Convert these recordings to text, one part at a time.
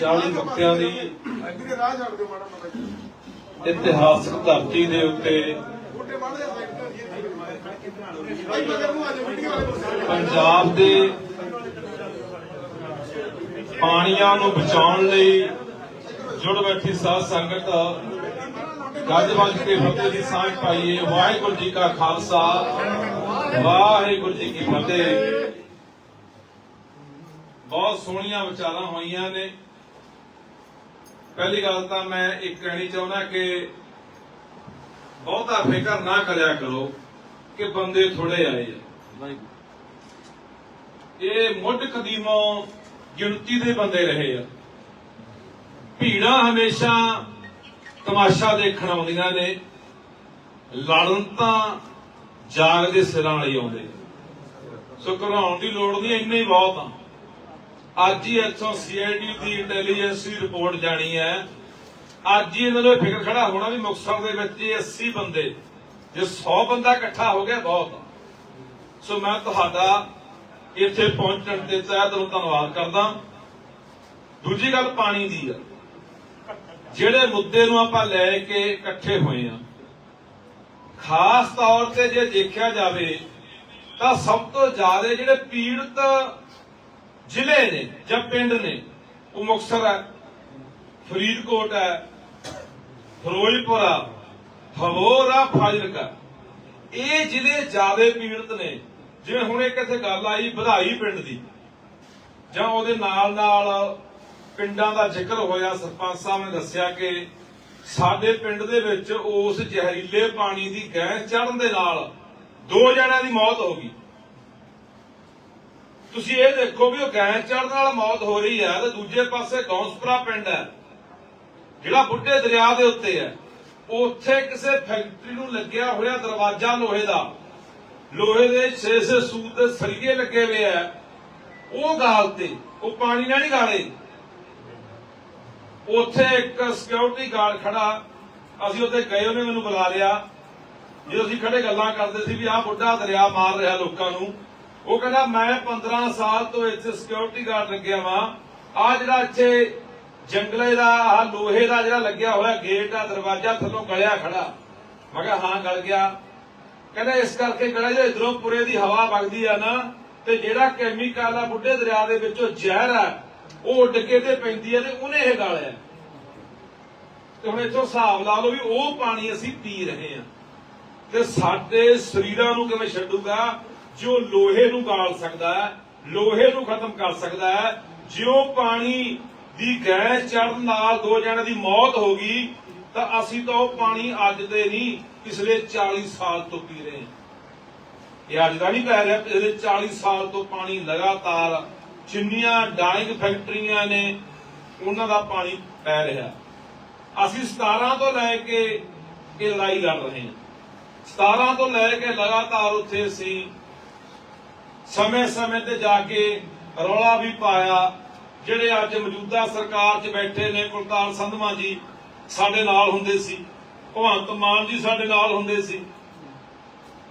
40 ਨੁਕਤਿਆਂ ਦੀ ਇਤਿਹਾਸਕ ਧਰਤੀ ਦੇ ਉੱਤੇ ਪੰਜਾਬ ਦੇ ਪਾਣੀਆਂ ਨੂੰ ਬਚਾਉਣ ਲਈ ਜੁੜ ਬੈਠੀ ਸਾਧ ਸੰਗਤ, ਗੱਜ ਵੱਜ ਕੇ ਫਤਿਹ ਦੀ ਸਾਂਝ ਪਾਈਏ। ਵਾਹਿਗੁਰੂ ਜੀ ਕਾ ਖਾਲਸਾ, ਵਾਹਿਗੁਰੂ ਜੀ ਕੀ ਫਤਿਹ। ਬਹੁਤ ਸੋਹਣੀਆਂ ਵਿਚਾਰਾਂ ਹੋਈਆਂ ਨੇ। ਪਹਿਲੀ ਗੱਲ ਤਾਂ ਮੈਂ ਇੱਕ ਕਹਿਣੀ ਚਾਹੁੰਦਾ ਕਿ ਬਹੁਤਾ ਫਿਕਰ ਨਾ ਕਰਿਆ ਕਰੋ ਕਿ ਬੰਦੇ ਥੋੜੇ ਆਏ ਆ। ਇਹ ਮੁੱਢ ਕਦੀਮੋਂ ਗਿਣਤੀ ਦੇ ਬੰਦੇ ਰਹੇ ਆ। ਭੀੜਾਂ ਹਮੇਸ਼ਾ ਤਮਾਸ਼ਾ ਦੇਖਣ ਆਉਂਦੀਆਂ ਨੇ। ਲੜਨ ਤਾਂ ਜਾਗ ਦੇ ਸਿਰਾਂ ਲਈ ਆਉਂਦੇ ਸੋ ਘਰਾਉਣ ਦੀ ਲੋੜ ਨਹੀਂ, ਇੰਨੇ ਹੀ ਬਹੁਤ ਆ। ਅੱਜ ਹੀ ਇੱਥੋਂ ਸੀਆਈਡੀ ਦੀ ਇੰਟੈਲੀਜੈਂਸ ਦੀ ਰਿਪੋਰਟ ਜਾਣੀ ਹੈ। ਅੱਜ ਹੀ ਇਹਨਾਂ ਨੂੰ ਫਿਕਰ ਖੜਾ ਹੋਣਾ ਵੀ ਮੁਕਤਸਰ ਦੇ ਵਿੱਚ ਇਹ 80 ਬੰਦੇ, ਜੇ 100 ਬੰਦਾ ਇਕੱਠਾ ਹੋ ਗਿਆ, ਬਹੁਤ ਸੋ ਮੈਂ ਤੁਹਾਡਾ ਇੱਥੇ ਪਹੁੰਚਣ ਤੇ ਤਹਿ ਦਿਲੋਂ ਧੰਨਵਾਦ ਕਰਦਾ। ਦੂਜੀ ਗੱਲ ਪਾਣੀ ਦੀ ਆ। ਜਿਹੜੇ ਮੁੱਦੇ ਨੂੰ ਆਪਾਂ ਲੈ ਕੇ ਇਕੱਠੇ ਹੋਏ ਆ, ਖਾਸ ਤੌਰ ਤੇ ਜੇ ਦੇਖਿਆ ਜਾਵੇ, ਤਾਂ ਸਭ ਤੋਂ ਜ਼ਿਆਦਾ ਜਿਹੜੇ ਪੀੜਤ ਜ਼ਿਲ੍ਹੇ ਨੇ ਜਾਂ ਪਿੰਡ ਨੇ, ਉਹ ਮੁਕਤਸਰ ਹੈ, ਫਰੀਦਕੋਟ ਹੈ, ਫਿਰੋਜ਼ਪੁਰ ਆ ਫਗਵਾੜਾ ਆ, ਫਾਜ਼ਿਲਕਾ ਇਹ ਜ਼ਿਲ੍ਹੇ ਜ਼ਿਆਦਾ ਪੀੜਤ ਨੇ। ਜਿਵੇਂ ਹੁਣ ਇੱਕ ਇੱਥੇ ਗੱਲ ਆਈ ਵਧਾਈ ਪਿੰਡ ਦੀ, ਜਾਂ ਉਹਦੇ ਨਾਲ ਨਾਲ ਪਿੰਡਾਂ ਦਾ ਜ਼ਿਕਰ ਹੋਇਆ, ਸਰਪੰਚ ਸਾਹਿਬ ਨੇ ਦੱਸਿਆ ਕਿ ਸਾਡੇ ਪਿੰਡ ਦੇ ਵਿੱਚ ਉਸ ਜ਼ਹਿਰੀਲੇ ਪਾਣੀ ਦੀ ਗੈਸ ਚੜਨ ਦੇ ਨਾਲ ਦੋ ਜਣਿਆਂ ਦੀ ਮੌਤ ਹੋ ਗਈ। ਤੁਸੀਂ ਇਹ ਦੇਖੋ ਵੀ ਉਹ ਗੈਸ ਚੜਨ ਨਾਲ ਮੌਤ ਹੋ ਰਹੀ ਹੈ ਤੇ ਦੂਜੇ ਪਾਸੇ ਗੌਂਸਪੁਰਾ ਪਿੰਡ ਹੈ। ਜਿਹੜਾ ਬੁੱਢੇ ਦਰਿਆ ਦੇ ਉੱਤੇ ਹੈ। ਉੱਥੇ ਕਿਸੇ ਫੈਕਟਰੀ ਨੂੰ ਲੱਗਿਆ ਹੋਇਆ ਦਰਵਾਜ਼ਾ ਲੋਹੇ ਦਾ। ਲੋਹੇ ਦੇ 6-6 ਸੂਤ ਦੇ ਸਰੀਏ ਲੱਗੇ ਹੋਏ ਆ ਉਹ ਗਾਲ ਤੇ, ਉਹ ਪਾਣੀ ਨਾਲ ਨਹੀਂ ਗਾਲੇ। ਉੱਥੇ ਇੱਕ ਸਿਕਿਉਰਿਟੀ ਗਾਰਡ ਖੜਾ। ਅਸੀਂ ਉੱਥੇ ਗਏ, ਉਹਨੇ ਮੈਨੂੰ ਬੁਲਾ ਲਿਆ। ਜਦੋਂ ਅਸੀਂ ਖੜੇ ਗੱਲਾਂ ਕਰਦੇ ਸੀ ਵੀ ਆਹ ਬੁੱਢਾ ਦਰਿਆ ਮਾਰ ਰਿਹਾ ਲੋਕਾਂ ਨੂੰ। ਉਹ ਕਹਿੰਦਾ, ਮੈਂ 15 ਸਾਲ ਤੋਂ ਇੱਥੇ ਸਿਕਿਉਰਿਟੀ ਗਾਰਡ ਲੱਗਿਆ ਵਾਂ। ਆ ਜਿਹੜਾ ਇੱਥੇ ਜੰਗਲੇ ਦਾ, ਆਹ ਲੋਹੇ ਦਾ ਜਿਹੜਾ ਲੱਗਿਆ ਹੋਇਆ ਗੇਟ ਆ, ਦਰਵਾਜ਼ਾ ਥੱਲੋਂ ਗਲਿਆ ਖੜਾ। ਮੈਂ ਕਿਹਾ, ਹਾਂ, ਗਲ ਗਿਆ। ਕਹਿੰਦਾ, ਇਸ ਕਰਕੇ ਗਲਿਆ ਜੋ ਇਧਰੋਂ ਪੁਰੇ ਦੀ ਹਵਾ ਵਗਦੀ ਆ ਨਾ, ਤੇ ਜਿਹੜਾ ਕੈਮੀਕਲ ਆ ਬੁੱਢੇ ਦਰਿਆ ਦੇ ਵਿੱਚੋਂ ਜ਼ਹਿਰ ਆ, ਉਹ ਉੱਡ ਕੇ ਤੇ ਪੈਂਦੀ ਆ ਤੇ ਉਹਨੇ ਇਹ ਗਾਲਿਆ। ਤੇ ਹੁਣ ਇਥੋਂ ਹਿਸਾਬ ਲਾ ਲਓ ਵੀ ਉਹ ਪਾਣੀ ਅਸੀਂ ਪੀ ਰਹੇ ਆ। ਤੇ ਸਾਡੇ ਸਰੀਰਾਂ ਨੂੰ ਕਿਵੇਂ ਛੱਡੂਗਾ? ਜੋ ਲੋਹੇ ਨੂੰ ਗਾਲ ਸਕਦਾ ਹੈ, ਲੋਹੇ ਨੂੰ ਖਤਮ ਕਰ ਸਕਦਾ ਹੈ, ਜਿਉਂ ਪਾਣੀ ਦੀ ਗੈਸ ਚੜਨ ਨਾਲ ਦੋ ਜਣਿਆਂ ਦੀ ਮੌਤ ਹੋ ਗਈ, ਤਾਂ ਅਸੀਂ ਤਾਂ ਉਹ ਪਾਣੀ ਅੱਜ ਦੇ ਨਹੀਂ, ਪਿਛਲੇ 40 ਸਾਲ ਤੋਂ ਪੀ ਰਹੇ ਹਾਂ। ਇਹ ਅੱਜ ਦਾ ਨਹੀਂ ਪੈ ਰਿਹਾ, ਪਿਛਲੇ 40 ਸਾਲ ਤੋਂ ਪਾਣੀ ਲਗਾਤਾਰ ਜਿੰਨੀਆਂ ਡਾਈਂਗ ਫੈਕਟਰੀਆਂ ਨੇ, ਉਹਨਾਂ ਦਾ ਪਾਣੀ ਪੈ ਰਿਹਾ। ਅਸੀਂ 17 ਤੋਂ ਲੈ ਕੇ ਇਹ ਲੜਾਈ ਲੜ ਰਹੇ ਹਾਂ। 17 ਤੋਂ ਲੈ ਕੇ ਲਗਾਤਾਰ ਉੱਥੇ ਅਸੀਂ ਸਮੇਂ-ਸਮੇਂ ਤੇ ਜਾ ਕੇ ਰੌਲਾ ਵੀ ਪਾਇਆ। ਜਿਹੜੇ ਅੱਜ ਮੌਜੂਦਾ ਸਰਕਾਰ 'ਚ ਬੈਠੇ ਨੇ ਕੁਲਤਾਰ ਸੰਧਵਾ ਜੀ, ਸਾਡੇ ਨਾਲ ਹੁੰਦੇ ਸੀ। ਭਗਵੰਤ ਮਾਨ ਜੀ ਸਾਡੇ ਨਾਲ ਹੁੰਦੇ ਸੀ।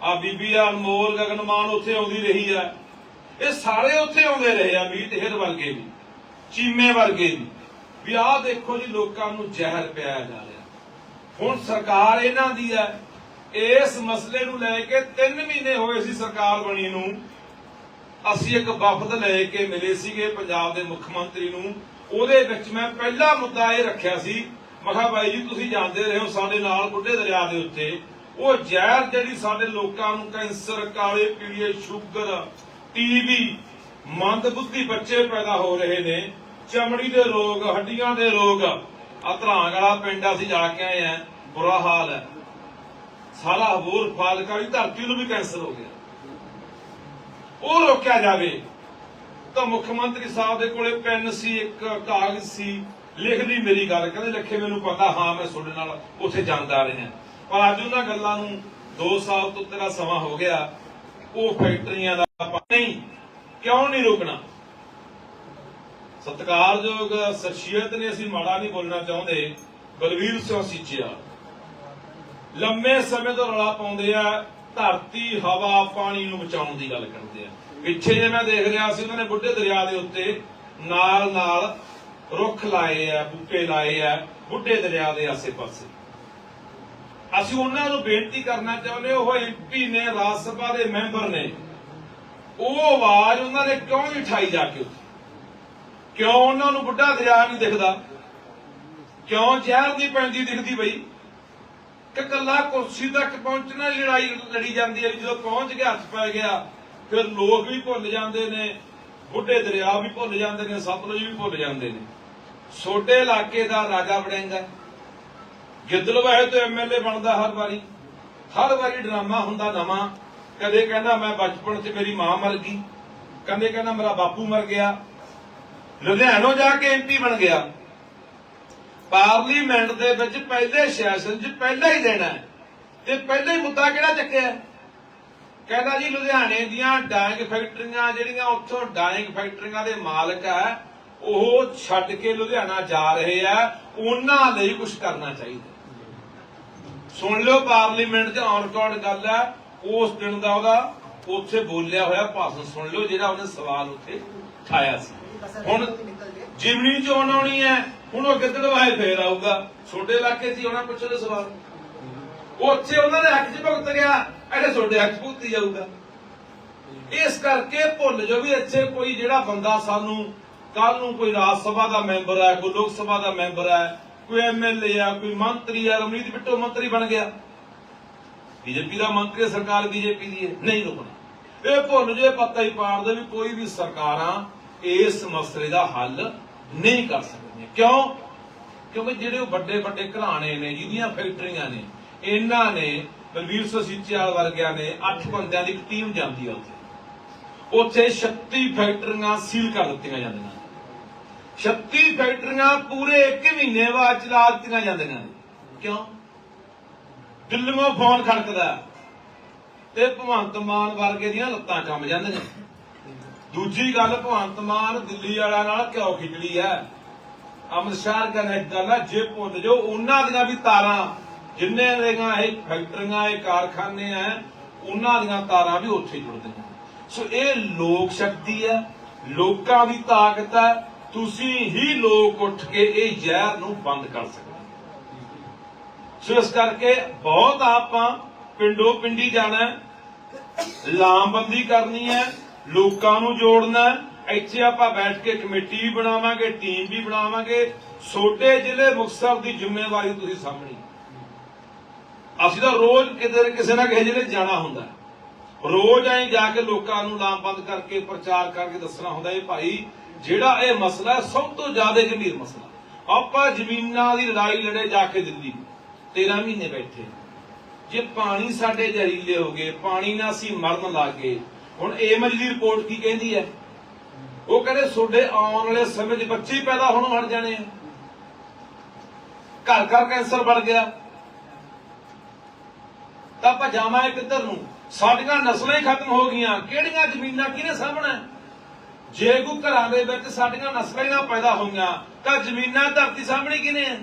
ਆ ਬੀਬੀ ਅਨਮੋਲ ਗਗਨਮਾਨ ਉੱਥੇ ਆਉਂਦੀ ਰਹੀ ਆ ਇਹ ਸਾਰੇ ਉੱਥੇ ਆਉਂਦੇ ਰਹੇ ਆ, ਮੀਤ ਹਿਰ ਵਰਗੇ ਵੀ, ਚੀਮੇ ਵਰਗੇ ਵੀ। ਵੀ ਆਹ ਦੇਖੋ ਜੀ, ਲੋਕਾਂ ਨੂੰ ਜ਼ਹਿਰ ਪਿਆਇਆ ਜਾ ਰਿਹਾ। ਹੁਣ ਸਰਕਾਰ ਇਹਨਾਂ ਦੀ ਹੈ। ਇਸ ਮਸਲੇ ਨੂੰ ਲੈ ਕੇ 3 ਮਹੀਨੇ ਹੋਏ ਸੀ ਸਰਕਾਰ ਬਣੀ ਨੂੰ। ਅਸੀਂ ਇੱਕ ਵਫਦ ਲੈ ਕੇ ਮਿਲੇ ਸੀਗੇ ਪੰਜਾਬ ਦੇ ਮੁੱਖ ਮੰਤਰੀ ਨੂੰ। ਉਹਦੇ ਵਿੱਚ ਮੈਂ ਪਹਿਲਾ ਮੁੱਦਾ ਇਹ ਰੱਖਿਆ ਸੀ ਮਖਾ ਕਿਹਾ ਬਾਈ ਜੀ ਤੁਸੀਂ ਜਾਣਦੇ ਰਹੇ ਹੋ ਸਾਡੇ ਨਾਲ ਬੁੱਢੇ ਦਰਿਆ ਦੇ ਉੱਤੇ। ਉਹ ਜ਼ਹਿਰ ਜਿਹੜੀ ਸਾਡੇ ਲੋਕਾਂ ਨੂੰ ਕੈਂਸਰ, ਕਾਲੇ ਪੀਲੀਏ ਸ਼ੂਗਰ, ਟੀਬੀ ਮੰਦ ਬੁੱਧੀ ਬੱਚੇ ਪੈਦਾ ਹੋ ਰਹੇ ਨੇ, ਚਮੜੀ ਦੇ ਰੋਗ, ਹੱਡੀਆਂ ਦੇ ਰੋਗ। ਆ ਵਾਲਾ ਪਿੰਡ ਅਸੀਂ ਜਾ ਕੇ ਆਏ ਆ, ਬੁਰਾ ਹਾਲ ਹੈ। ਸਾਰਾ ਹੋਰ ਫਾਲਕਾ ਦੀ ਧਰਤੀ ਨੂੰ ਵੀ ਕੈਂਸਰ ਹੋ ਗਿਆ। ਉਹ ਰੋਕਿਆ ਜਾਵੇ। ਤਾਂ ਮੁੱਖ ਮੰਤਰੀ ਸਾਹਿਬ ਦੇ ਕੋਲੇ ਪੈਨ ਸੀ, ਇੱਕ ਕਾਗਜ਼ ਸੀ। ਲਿਖਦੀ ਮੇਰੀ ਗੱਲ, ਕਹਿੰਦੇ ਲੱਖੇ ਮੈਨੂੰ ਪਤਾ, ਹਾਂ, ਮੈਂ ਤੁਹਾਡੇ ਨਾਲ ਉੱਥੇ ਜਾਂਦਾ ਰਿਹਾ। ਪਰ ਅੱਜ ਉਹਨਾਂ ਗੱਲਾਂ ਨੂੰ 2 ਸਾਲ ਤੋਂ ਤੇਰਾ ਸਮਾਂ ਹੋ ਗਿਆ। ਉਹ ਫੈਕਟਰੀਆਂ ਦਾ ਨਹੀਂ, ਕਿਉਂ ਨਹੀਂ ਰੋਕਣਾ? ਸਤਿਕਾਰਯੋਗ ਸ਼ਖਸੀਅਤ ਨੇ, ਅਸੀਂ ਮਾੜਾ ਨਹੀਂ ਬੋਲਣਾ ਚਾਹੁੰਦੇ। ਬਲਵੀਰ ਸਿੰਘ ਸੀਚਿਆ। ਲੰਮੇ ਸਮੇਂ ਤੋਂ ਰੌਲਾ ਪਾਉਂਦੇ ਆ। ਧਰਤੀ, ਹਵਾ, ਪਾਣੀ ਨੂੰ ਬਚਾਉਣ ਦੀ ਗੱਲ ਕਰਦੇ ਆ। ਪਿੱਛੇ ਜੇ ਮੈਂ ਦੇਖ ਰਿਹਾ ਸੀ, ਉਹਨਾਂ ਨੇ ਬੁੱਢੇ ਦਰਿਆ ਦੇ ਉੱਤੇ ਨਾਲ ਨਾਲ ਰੁੱਖ ਲਾਏ ਆ, ਬੂਟੇ ਲਾਏ ਆ, ਬੁੱਢੇ ਦਰਿਆ ਦੇ ਆਸੇ-ਪਾਸੇ। ਅਸੀਂ ਉਹਨਾਂ ਨੂੰ ਬੇਨਤੀ ਕਰਨਾ ਚਾਹੁੰਦੇ ਉਹ ਐਮਪੀ ਨੇ, ਰਾਜ ਸਭਾ ਦੇ ਮੈਂਬਰ ਨੇ। ਉਹ ਆਵਾਜ਼ ਉਹਨਾਂ ਨੇ ਕਿਉਂ ਨਹੀਂ ਉਠਾਈ ਜਾ ਕੇ ਉੱਥੇ? ਕਿਉਂ ਉਹਨਾਂ ਨੂੰ ਬੁੱਢਾ ਦਰਿਆ ਨਹੀਂ ਦਿਖਦਾ? ਕਿਉਂ ਜ਼ਹਿਰ ਨਹੀਂ ਪੈਂਦੀ ਦਿਖਦੀ ਬਈ? ਕਿ ਕੱਲਾ ਕੁਰਸੀ ਤੱਕ ਪਹੁੰਚਣਾ ਹੀ ਲੜਾਈ ਲੜੀ ਜਾਂਦੀ ਹੈ ਜਦੋਂ ਪਹੁੰਚ ਗਿਆ ਹੱਥ ਪੈ ਗਿਆ, ਫਿਰ ਲੋਕ ਵੀ ਭੁੱਲ ਜਾਂਦੇ ਨੇ, ਬੁੱਢੇ ਦਰਿਆ ਵੀ ਭੁੱਲ ਜਾਂਦੇ ਨੇ, ਸਤਲੁਜ ਵੀ ਭੁੱਲ ਜਾਂਦੇ ਨੇ। ਛੋਟੇ ਇਲਾਕੇ ਦਾ ਰਾਜਾ ਬੜੇਂਗਾ ਗਿੱਦਲਵਾਹੇ ਤੋਂ ਐਮਐਲਏ ਬਣਦਾ ਹਰ ਵਾਰੀ। ਹਰ ਵਾਰੀ ਡਰਾਮਾ ਹੁੰਦਾ ਨਵਾਂ। ਕਦੇ ਕਹਿੰਦਾ ਮੈਂ ਬਚਪਨ 'ਚ ਮੇਰੀ ਮਾਂ ਮਰ ਗਈ। ਕਦੇ ਕਹਿੰਦਾ ਮੇਰਾ ਬਾਪੂ ਮਰ ਗਿਆ। ਲੁਧਿਆਣੋਂ ਜਾ ਕੇ ਐਮਪੀ ਬਣ ਗਿਆ। ਪਾਰਲੀਮੈਂਟ ਦੇ ਵਿੱਚ ਪਹਿਲੇ ਸੈਸ਼ਨ 'ਚ ਪਹਿਲਾ ਹੀ ਦੇਣਾ ਹੈ। ਤੇ ਪਹਿਲਾ ਹੀ ਮੁੱਦਾ ਕਿਹੜਾ ਚੱਕਿਆ ਕਹਿੰਦਾ ਜੀ ਲੁਧਿਆਣੇ ਦੀਆਂ ਡਾਇੰਗ ਫੈਕਟਰੀਆਂ ਜਿਹੜੀਆਂ ਉੱਥੋਂ ਡਾਇੰਗ ਫੈਕਟਰੀਆਂ ਦੇ ਮਾਲਕ ਆ ਉਹ ਛੱਡ ਕੇ ਲੁਧਿਆਣਾ ਜਾ ਰਹੇ ਆ। ਉਹਨਾਂ ਲਈ ਕੁਝ ਕਰਨਾ ਚਾਹੀਦਾ ਸੁਣ ਲਿਓ, ਪਾਰਲੀਮੈਂਟ 'ਚ ਔਨ ਰਿਕਾਰਡ ਗੱਲ ਹੈ, ਉਸ ਦਿਨ ਦਾ ਉਹਦਾ ਉੱਥੇ ਬੋਲਿਆ ਹੋਇਆ ਭਾਸ਼ਣ ਸੁਣ ਲਿਓ, ਜਿਹੜਾ ਉਹਨੇ ਸਵਾਲ ਉੱਥੇ ਉਠਾਇਆ ਸੀ। ਹੁਣ ਜਿਮਨੀ ਚੋਣ ਆਉਣੀ ਹੈ ਹੁਣ ਉਹ ਗਿੱਦੜਵਾਹੇ ਫੇਰ ਆਊਗਾ? ਛੋਟੇ ਇਲਾਕੇ 'ਚ ਹੀ ਪੁੱਛੋ ਦੇ ਸਵਾਲ। ਉਹ ਉੱਥੇ ਉਹਨਾਂ ਦੇ ਹੱਕ 'ਚ ਭੁਗਤ ਗਿਆ ਇਹਦੇ ਛੋਟੇ ਹੱਕ 'ਚ ਭੁਗਤੀ ਜਾਊਗਾ। ਇਸ ਕਰਕੇ ਭੁੱਲ ਜੋ ਵੀ ਇੱਥੇ ਕੋਈ ਜਿਹੜਾ ਬੰਦਾ ਸਾਨੂੰ ਕੱਲ ਨੂੰ ਕੋਈ ਰਾਜ ਸਭਾ ਦਾ ਮੈਂਬਰ ਹੈ, ਕੋਈ ਲੋਕ ਸਭਾ ਦਾ ਮੈਂਬਰ ਹੈ, ਕੋਈ ਐਮਐਲਏ ਆ ਕੋਈ ਮੰਤਰੀ ਆ ਰਮਨੀਤ ਬਿੱਟੂ ਮੰਤਰੀ ਬਣ ਗਿਆ। ਬੀਜੇਪੀ ਦਾ ਮੰਤਰੀ ਸਰਕਾਰ ਬੀਜੇਪੀ ਦੀ ਹੈ, ਨਹੀਂ ਰੁਕਣਾ। ਇਹ ਭੁੱਲ ਜੇ ਪਤਾ ਹੀ ਪਾੜਦੇ ਵੀ ਕੋਈ ਵੀ ਸਰਕਾਰਾਂ ਇਸ ਮਸਲੇ ਦਾ ਹੱਲ ਨਹੀਂ ਕਰ ਸਕਦੀਆਂ ਕਿਉਂ? ਕਿਉਂਕਿ ਜਿਹੜੇ ਉਹ ਵੱਡੇ ਵੱਡੇ ਘਰਾਣੇ ਨੇ, ਜਿਹਦੀਆਂ ਫੈਕਟਰੀਆਂ ਨੇ, ਇਹਨਾਂ ਨੇ ਬਲਵੀਰ ਸਿੰਘ ਵਰਗਿਆਂ ਨੇ 8 ਬੰਦਿਆਂ ਦੀ ਇੱਕ ਟੀਮ ਜਾਂਦੀ ਆ ਉੱਥੇ। ਉੱਥੇ 36 ਫੈਕਟਰੀਆਂ ਸੀਲ ਕਰ ਦਿੱਤੀਆਂ ਜਾਂਦੀਆਂ 36 ਫੈਕਟਰੀਆਂ ਪੂਰੇ 1 ਮਹੀਨੇ ਬਾਅਦ ਚਲਾ ਦਿੱਤੀਆਂ ਜਾਂਦੀਆਂ ਨੇ। ਕਿਉਂ? ਦਿੱਲੀੋਂ ਫੋਨ ਖੜਕਦਾ। ਤੇ ਭਗਵੰਤ ਮਾਨ ਵਰਗੇ ਦੀਆਂ ਲੱਤਾਂ ਕੰਮ ਜਾਂਦੀਆਂ ਦੂਜੀ ਗੱਲ ਭਗਵੰਤ ਮਾਨ ਦਿੱਲੀ ਵਾਲਿਆਂ ਨਾਲ ਕਿਉਂ ਖਿਚੜੀ ਹੈ। ਅੰਮ੍ਰਿਤਸਰ ਕਹਿੰਦਾ ਇੱਕ ਗੱਲ ਹੈ ਜੇ ਭੁੱਲ ਜੋ ਉਹਨਾਂ ਦੀਆਂ ਵੀ ਤਾਰਾਂ, ਜਿੰਨੇ ਦੀਆਂ ਇਹ ਫੈਕਟਰੀਆਂ, ਇਹ ਕਾਰਖਾਨੇ ਆ ਉਹਨਾਂ ਦੀਆਂ ਤਾਰਾਂ ਵੀ ਉੱਥੇ ਜੁੜਦੀਆਂ ਸੋ ਇਹ ਲੋਕ ਸ਼ਕਤੀ ਹੈ, ਲੋਕਾਂ ਦੀ ਤਾਕਤ ਹੈ, ਤੁਸੀਂ ਹੀ ਲੋਕ ਉੱਠ ਕੇ ਇਹ ਜ਼ਹਿਰ ਨੂੰ ਬੰਦ ਕਰ ਸਕਦੇ ਸੋ ਇਸ ਕਰਕੇ ਬਹੁਤ ਆਪਾਂ ਪਿੰਡੋ ਪਿੰਡੀ ਜਾਣਾ ਲਾਮਬੰਦੀ ਕਰਨੀ ਹੈ ਲੋਕਾਂ ਨੂੰ ਜੋੜਨਾ ਇੱਥੇ ਆਪਾਂ ਬੈਠ ਕੇ ਕਮੇਟੀ ਵੀ ਬਣਾਵਾਂਗੇ ਟੀਮ ਵੀ ਬਣਾਵਾਂਗੇ। ਛੋਟੇ ਜ਼ਿਲ੍ਹੇ ਮੁਕਤਸਰ ਦੀ ਜ਼ਿੰਮੇਵਾਰੀ ਤੁਸੀਂ ਸਾਹਮਣੀ ਅਸੀਂ ਤਾਂ ਰੋਜ਼ ਕਿਤੇ ਨਾ ਕਿਸੇ ਨਾ ਕਿਸੇ ਜ਼ਿਲ੍ਹੇ ਜਾਣਾ ਹੁੰਦਾ ਰੋਜ਼ ਐਂ ਜਾ ਕੇ ਲੋਕਾਂ ਨੂੰ ਲਾਮਬੰਦ ਕਰਕੇ ਪ੍ਰਚਾਰ ਕਰਕੇ ਦੱਸਣਾ ਹੁੰਦਾ ਇਹ ਭਾਈ ਜਿਹੜਾ ਇਹ ਮਸਲਾ ਹੈ, ਸਭ ਤੋਂ ਜ਼ਿਆਦਾ ਗੰਭੀਰ ਮਸਲਾ। ਆਪਾਂ ਜ਼ਮੀਨਾਂ ਦੀ ਲੜਾਈ ਲੜੇ ਜਾ ਕੇ ਦਿੱਲੀ 13 ਮਹੀਨੇ ਬੈਠੇ। ਜੇ ਪਾਣੀ ਸਾਡੇ ਜ਼ਹਿਰੀਲੇ ਹੋ ਗਏ ਪਾਣੀ ਨਾਲ ਅਸੀਂ ਮਰਨ ਲੱਗ ਹੁਣ ਏਮਜ ਦੀ ਰਿਪੋਰਟ ਕੀ ਕਹਿੰਦੀ ਹੈ? ਉਹ ਕਹਿੰਦੇ ਤੁਹਾਡੇ ਆਉਣ ਵਾਲੇ ਸਮੇਂ 'ਚ ਬੱਚੇ ਪੈਦਾ ਹੋਣੋਂ ਹਟ ਜਾਣੇ ਆ। ਘਰ ਘਰ ਕੈਂਸਰ ਵੱਧ ਗਿਆ। ਤਾਂ ਆਪਾਂ ਜਾਵਾਂਗੇ ਕਿੱਧਰ ਨੂੰ। ਸਾਡੀਆਂ ਨਸਲਾਂ ਹੀ ਖਤਮ ਹੋ ਗਈਆਂ। ਕਿਹੜੀਆਂ ਜ਼ਮੀਨਾਂ ਕਿਹਨੇ ਸਾਹਮਣਾ? ਜੇ ਕੋ ਘਰਾਂ ਦੇ ਵਿੱਚ ਸਾਡੀਆਂ ਨਸਲਾਂ ਹੀ ਨਾ ਪੈਦਾ ਹੋਈਆਂ, ਤਾਂ ਜ਼ਮੀਨਾਂ ਧਰਤੀ ਸਾਹਮਣੇ ਕਿਹਨੇ ਹੈ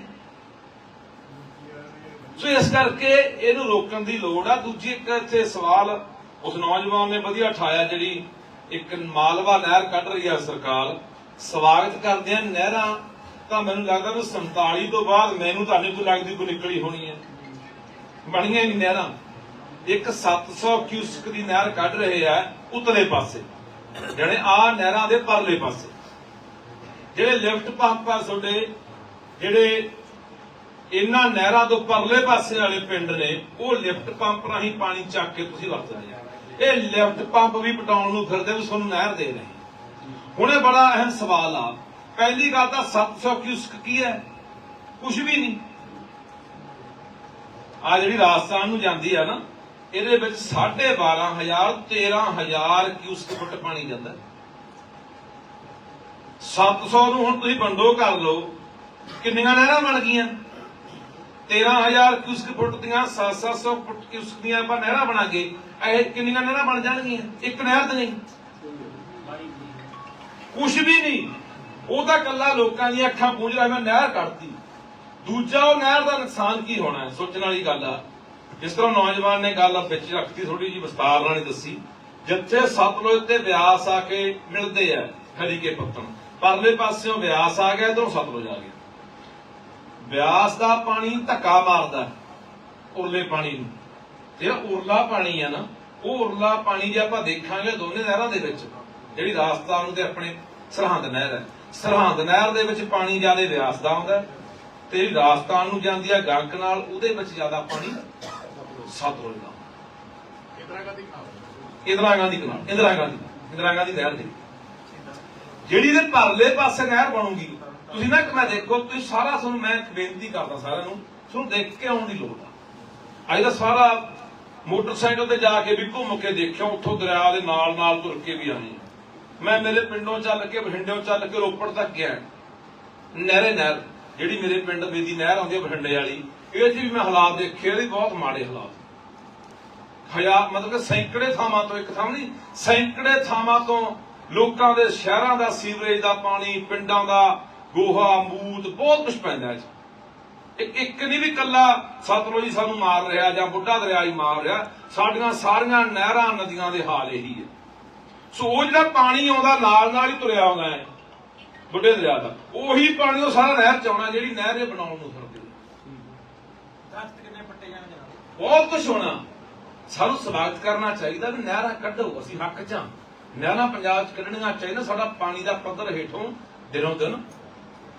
ਸੋ ਇਸ ਕਰਕੇ ਇਹਨੂੰ ਰੋਕਣ ਦੀ ਲੋੜ ਆ। ਦੂਜੀ ਇੱਕ ਇੱਥੇ ਸਵਾਲ ਉਸ ਨੌਜਵਾਨ ਨੇ ਵਧੀਆ ਠਾਇਆ ਜਿਹੜੀ ਇੱਕ ਮਾਲਵਾ ਨਹਿਰ ਕੱਢ ਰਹੀ ਹੈ ਸਰਕਾਰ। ਸਵਾਗਤ ਕਰਦੇ ਆ ਨਹਿਰਾਂ। ਤਾਂ ਮੈਨੂੰ ਲੱਗਦਾ ਵੀ 47 ਤੋਂ ਬਾਅਦ ਮੈਨੂੰ ਤਾਂ ਨਹੀਂ ਕੋਈ ਲੱਗਦੀ ਕੋਈ ਨਿਕਲੀ ਹੋਣੀ ਹੈ ਬਣੀਆਂ ਹੀ ਨਹਿਰਾਂ। ਇੱਕ 700 ਕਿਊਸਕ ਦੀ ਨਹਿਰ ਕੱਢ ਰਹੇ ਆ ਉਤਲੇ ਪਾਸੇ। ਜਿਹੜੇ ਆ ਨਹਿਰਾਂ ਦੇ ਪਰਲੇ ਪਾਸੇ। ਜਿਹੜੇ ਲਿਫਟ ਪੰਪ ਆ ਤੁਹਾਡੇ, ਜਿਹੜੇ ਇਹਨਾਂ ਨਹਿਰਾਂ ਤੋਂ ਪਰਲੇ ਪਾਸੇ ਵਾਲੇ ਪਿੰਡ ਨੇ, ਉਹ ਲਿਫਟ ਪੰਪ ਰਾਹੀਂ ਪਾਣੀ ਚੱਕ ਕੇ ਤੁਸੀਂ ਵਰਤਦੇ ਆ। ਇਹ ਲਿਫਟ ਪੰਪ ਵੀ ਪਟਾਉਣ ਨੂੰ ਫਿਰਦੇ ਵੀ ਤੁਹਾਨੂੰ ਨਹਿਰ ਦੇ ਰਹੇ। ਹੁਣ ਇਹ ਬੜਾ ਅਹਿਮ ਸਵਾਲ ਆ। ਪਹਿਲੀ ਗੱਲ ਤਾਂ 700 ਕਿਊਸਕ ਕੀ ਹੈ? ਕੁਝ ਵੀ ਨਹੀਂ। ਆ ਜਿਹੜੀ ਰਾਜਸਥਾਨ ਨੂੰ ਜਾਂਦੀ ਆ ਨਾ, ਇਹਦੇ ਵਿੱਚ 12500 13000 ਕਿਊਸਕ ਫੁੱਟ ਪਾਣੀ ਜਾਂਦਾ। ਹੈ। 700 ਨੂੰ ਹੁਣ ਤੁਸੀਂ ਵੰਡੋ ਕਰ ਲਓ, ਕਿੰਨੀਆਂ ਨਹਿਰਾਂ ਬਣ ਗਈਆਂ? 13000 ਕਿਊਸਕ ਫੁੱਟ ਦੀਆਂ 700 ਫੁੱਟ ਕਿਊਸਕ ਦੀਆਂ ਆਪਾਂ ਨਹਿਰਾਂ ਬਣਾਗੇ ਇਹ ਕਿੰਨੀਆਂ ਨਹਿਰਾਂ ਬਣ ਜਾਣਗੀਆਂ? ਇੱਕ ਨਹਿਰ ਤੇ ਨਹੀਂ। ਕੁਝ ਵੀ ਨਹੀਂ। ਉਹ ਤਾਂ ਕੱਲਾ ਲੋਕਾਂ ਦੀਆਂ ਅੱਖਾਂ ਪੂੰਝ ਰਿਹਾ ਮੈਂ ਨਹਿਰ ਕੱਢਤੀ। ਦੂਜਾ ਉਹ ਨਹਿਰ ਦਾ ਨੁਕਸਾਨ ਕੀ ਹੋਣਾ ਹੈ? ਸੋਚਣ ਵਾਲੀ ਗੱਲ ਆ। ਜਿਸ ਤਰ੍ਹਾਂ ਨੌਜਵਾਨ ਨੇ ਗੱਲ ਵਿੱਚ ਰੱਖਤੀ ਥੋੜੀ ਜੀ ਵਿਸਤਾਰ ਨਾਲ ਹੀ ਦੱਸੀ। ਜਿੱਥੇ ਸਤਲੁਜ ਤੇ ਵਿਆਸ ਆ ਕੇ ਮਿਲਦੇ ਆ ਹਰੀਕੇ ਪੱਤਣ। ਪਰਲੇ ਪਾਸਿਓਂ ਬਿਆਸ ਆ ਗਿਆ, ਇਧਰੋਂ ਸਤਲੁਜ ਆ ਗਿਆ। ਬਿਆਸ ਦਾ ਪਾਣੀ ਧੱਕਾ ਮਾਰਦਾ ਉਰਲੇ ਪਾਣੀ ਨੂੰ। ਜਿਹੜਾ ਉਰਲਾ ਪਾਣੀ ਆ ਨਾ ਉਹ ਉਰਲਾ ਪਾਣੀ ਜੇ ਆਪਾਂ ਦੇਖਾਂਗੇ ਦੋਨੇ ਨਹਿਰਾਂ ਦੇ ਵਿੱਚ ਜਿਹੜੀ ਰਾਜਸਥਾਨ ਤੇ ਆਪਣੇ ਸਰਹੰਦ ਨਹਿਰ ਹੈ ਸਰਹੰਦ ਨਹਿਰ ਦੇ ਵਿੱਚ ਪਾਣੀ ਜ਼ਿਆਦਾ ਬਿਆਸ ਦਾ ਆਉਂਦਾ ਤੇ ਰਾਜਸਥਾਨ ਨੂੰ ਜਾਂਦੀ ਆ ਗੰਗ ਨਾਲ ਉਹਦੇ ਵਿੱਚ ਜ਼ਿਆਦਾ ਪਾਣੀ ਸਤਲੁਜ ਦਾ। ਇੰਦਰਾ ਗਾਂਧੀ ਖਾਓ ਇੰਦਰਾ ਗਾਂਧੀ ਕਨਾਲ ਇੰਦਰਾ ਗਾਂਧੀ ਇੰਦਰਾ ਗਾਂਧੀ ਨਹਿਰ ਦੀ। ਜਿਹੜੀ ਦੇ ਪਰਲੇ ਪਾਸੇ ਨਹਿਰ ਬਣੂਗੀ ਤੁਸੀਂ ਨਾ ਇੱਕ ਮੈਂ ਦੇਖੋ, ਤੁਸੀਂ ਸਾਰਾ ਤੁਹਾਨੂੰ ਮੈਂ ਇੱਕ ਬੇਨਤੀ ਕਰਦਾ ਸਾਰਿਆਂ ਨੂੰ, ਤੁਹਾਨੂੰ ਦੇਖ ਕੇ ਆਉਣ ਦੀ ਲੋੜ ਆ। ਅੱਜ ਦਾ ਸਾਰਾ ਮੋਟਰਸਾਈਕਲ ਤੇ ਜਾ ਕੇ ਵੀ ਘੁੰਮ ਕੇ ਦੇਖਿਆ ਉੱਥੋਂ ਦਰਿਆ ਦੇ ਨਾਲ ਨਾਲ ਤੁਰ ਕੇ ਵੀ ਆਏ ਮੈਂ ਮੇਰੇ ਪਿੰਡੋਂ ਚੱਲ ਕੇ, ਬਠਿੰਡਿਓਂ ਚੱਲ ਕੇ, ਰੋਪੜ ਤੱਕ ਗਿਆ। ਨਹਿਰੇ ਨਹਿਰ, ਜਿਹੜੀ ਮੇਰੇ ਪਿੰਡ ਮੇਦੀ ਨਹਿਰ ਆਉਂਦੀ ਹੈ ਬਠਿੰਡੇ ਵਾਲੀ, ਇਹ 'ਚ ਵੀ ਮੈਂ ਹਾਲਾਤ ਦੇਖੇ, ਇਹਦੇ ਬਹੁਤ ਮਾੜੇ ਹਾਲਾਤ। ਹਯਾ ਮਤਲਬ ਕਿ ਸੈਂਕੜੇ ਥਾਵਾਂ ਤੋਂ, ਇੱਕ ਥਾਂ ਨਹੀਂ, ਸੈਂਕੜੇ ਥਾਵਾਂ ਤੋਂ ਲੋਕਾਂ ਦੇ ਸ਼ਹਿਰਾਂ ਦਾ ਸੀਵਰੇਜ ਦਾ ਪਾਣੀ, ਪਿੰਡਾਂ ਦਾ ਗੋਹਾ ਮੂਤ ਬਹੁਤ ਕੁਝ ਪੈਂਦਾ ਹੈ ਇੱਕ ਇੱਕ ਨਹੀਂ ਵੀ ਕੱਲਾ ਸਤਲੁਜ ਸਾਨੂੰ ਮਾਰ ਰਿਹਾ ਜਾਂ ਬੁੱਢਾ ਦਰਿਆ ਹੀ ਮਾਰ ਰਿਹਾ ਸਾਡੀਆਂ ਸਾਰੀਆਂ ਨਹਿਰਾਂ ਨਦੀਆਂ ਦੇ ਹਾਲ ਇਹੀ ਹੈ। ਸੋ ਉਹ ਜਿਹੜਾ ਪਾਣੀ ਆਉਂਦਾ ਨਾਲ ਨਾਲ ਹੀ ਤੁਰਿਆ ਆਉਂਦਾ ਹੈ ਬੁੱਢੇ ਦਰਿਆ ਦਾ ਉਹੀ ਪਾਣੀ ਉਹ ਸਾਰਾ ਨਹਿਰ ਚ ਆਉਣਾ ਜਿਹੜੀ ਨਹਿਰ ਇਹ ਬਣਾਉਣ ਨੂੰ ਫਿਰਦੀ ਦਸਤ ਕਿੰਨੇ ਪੱਟੇ ਜਾਣ ਜਨਾਬ? ਬਹੁਤ ਕੁਝ ਹੋਣਾ। ਸਾਨੂੰ ਸਵਾਗਤ ਕਰਨਾ ਚਾਹੀਦਾ ਵੀ ਨਹਿਰਾਂ ਕੱਢੋ ਅਸੀਂ ਹੱਕ ਚ ਨਹਿਰਾਂ ਪੰਜਾਬ ਚ ਕੱਢਣੀਆਂ ਚਾਹੀਦਾ ਸਾਡਾ ਪਾਣੀ ਦਾ ਪੱਧਰ ਹੇਠੋਂ ਦਿਨੋਂ ਦਿਨ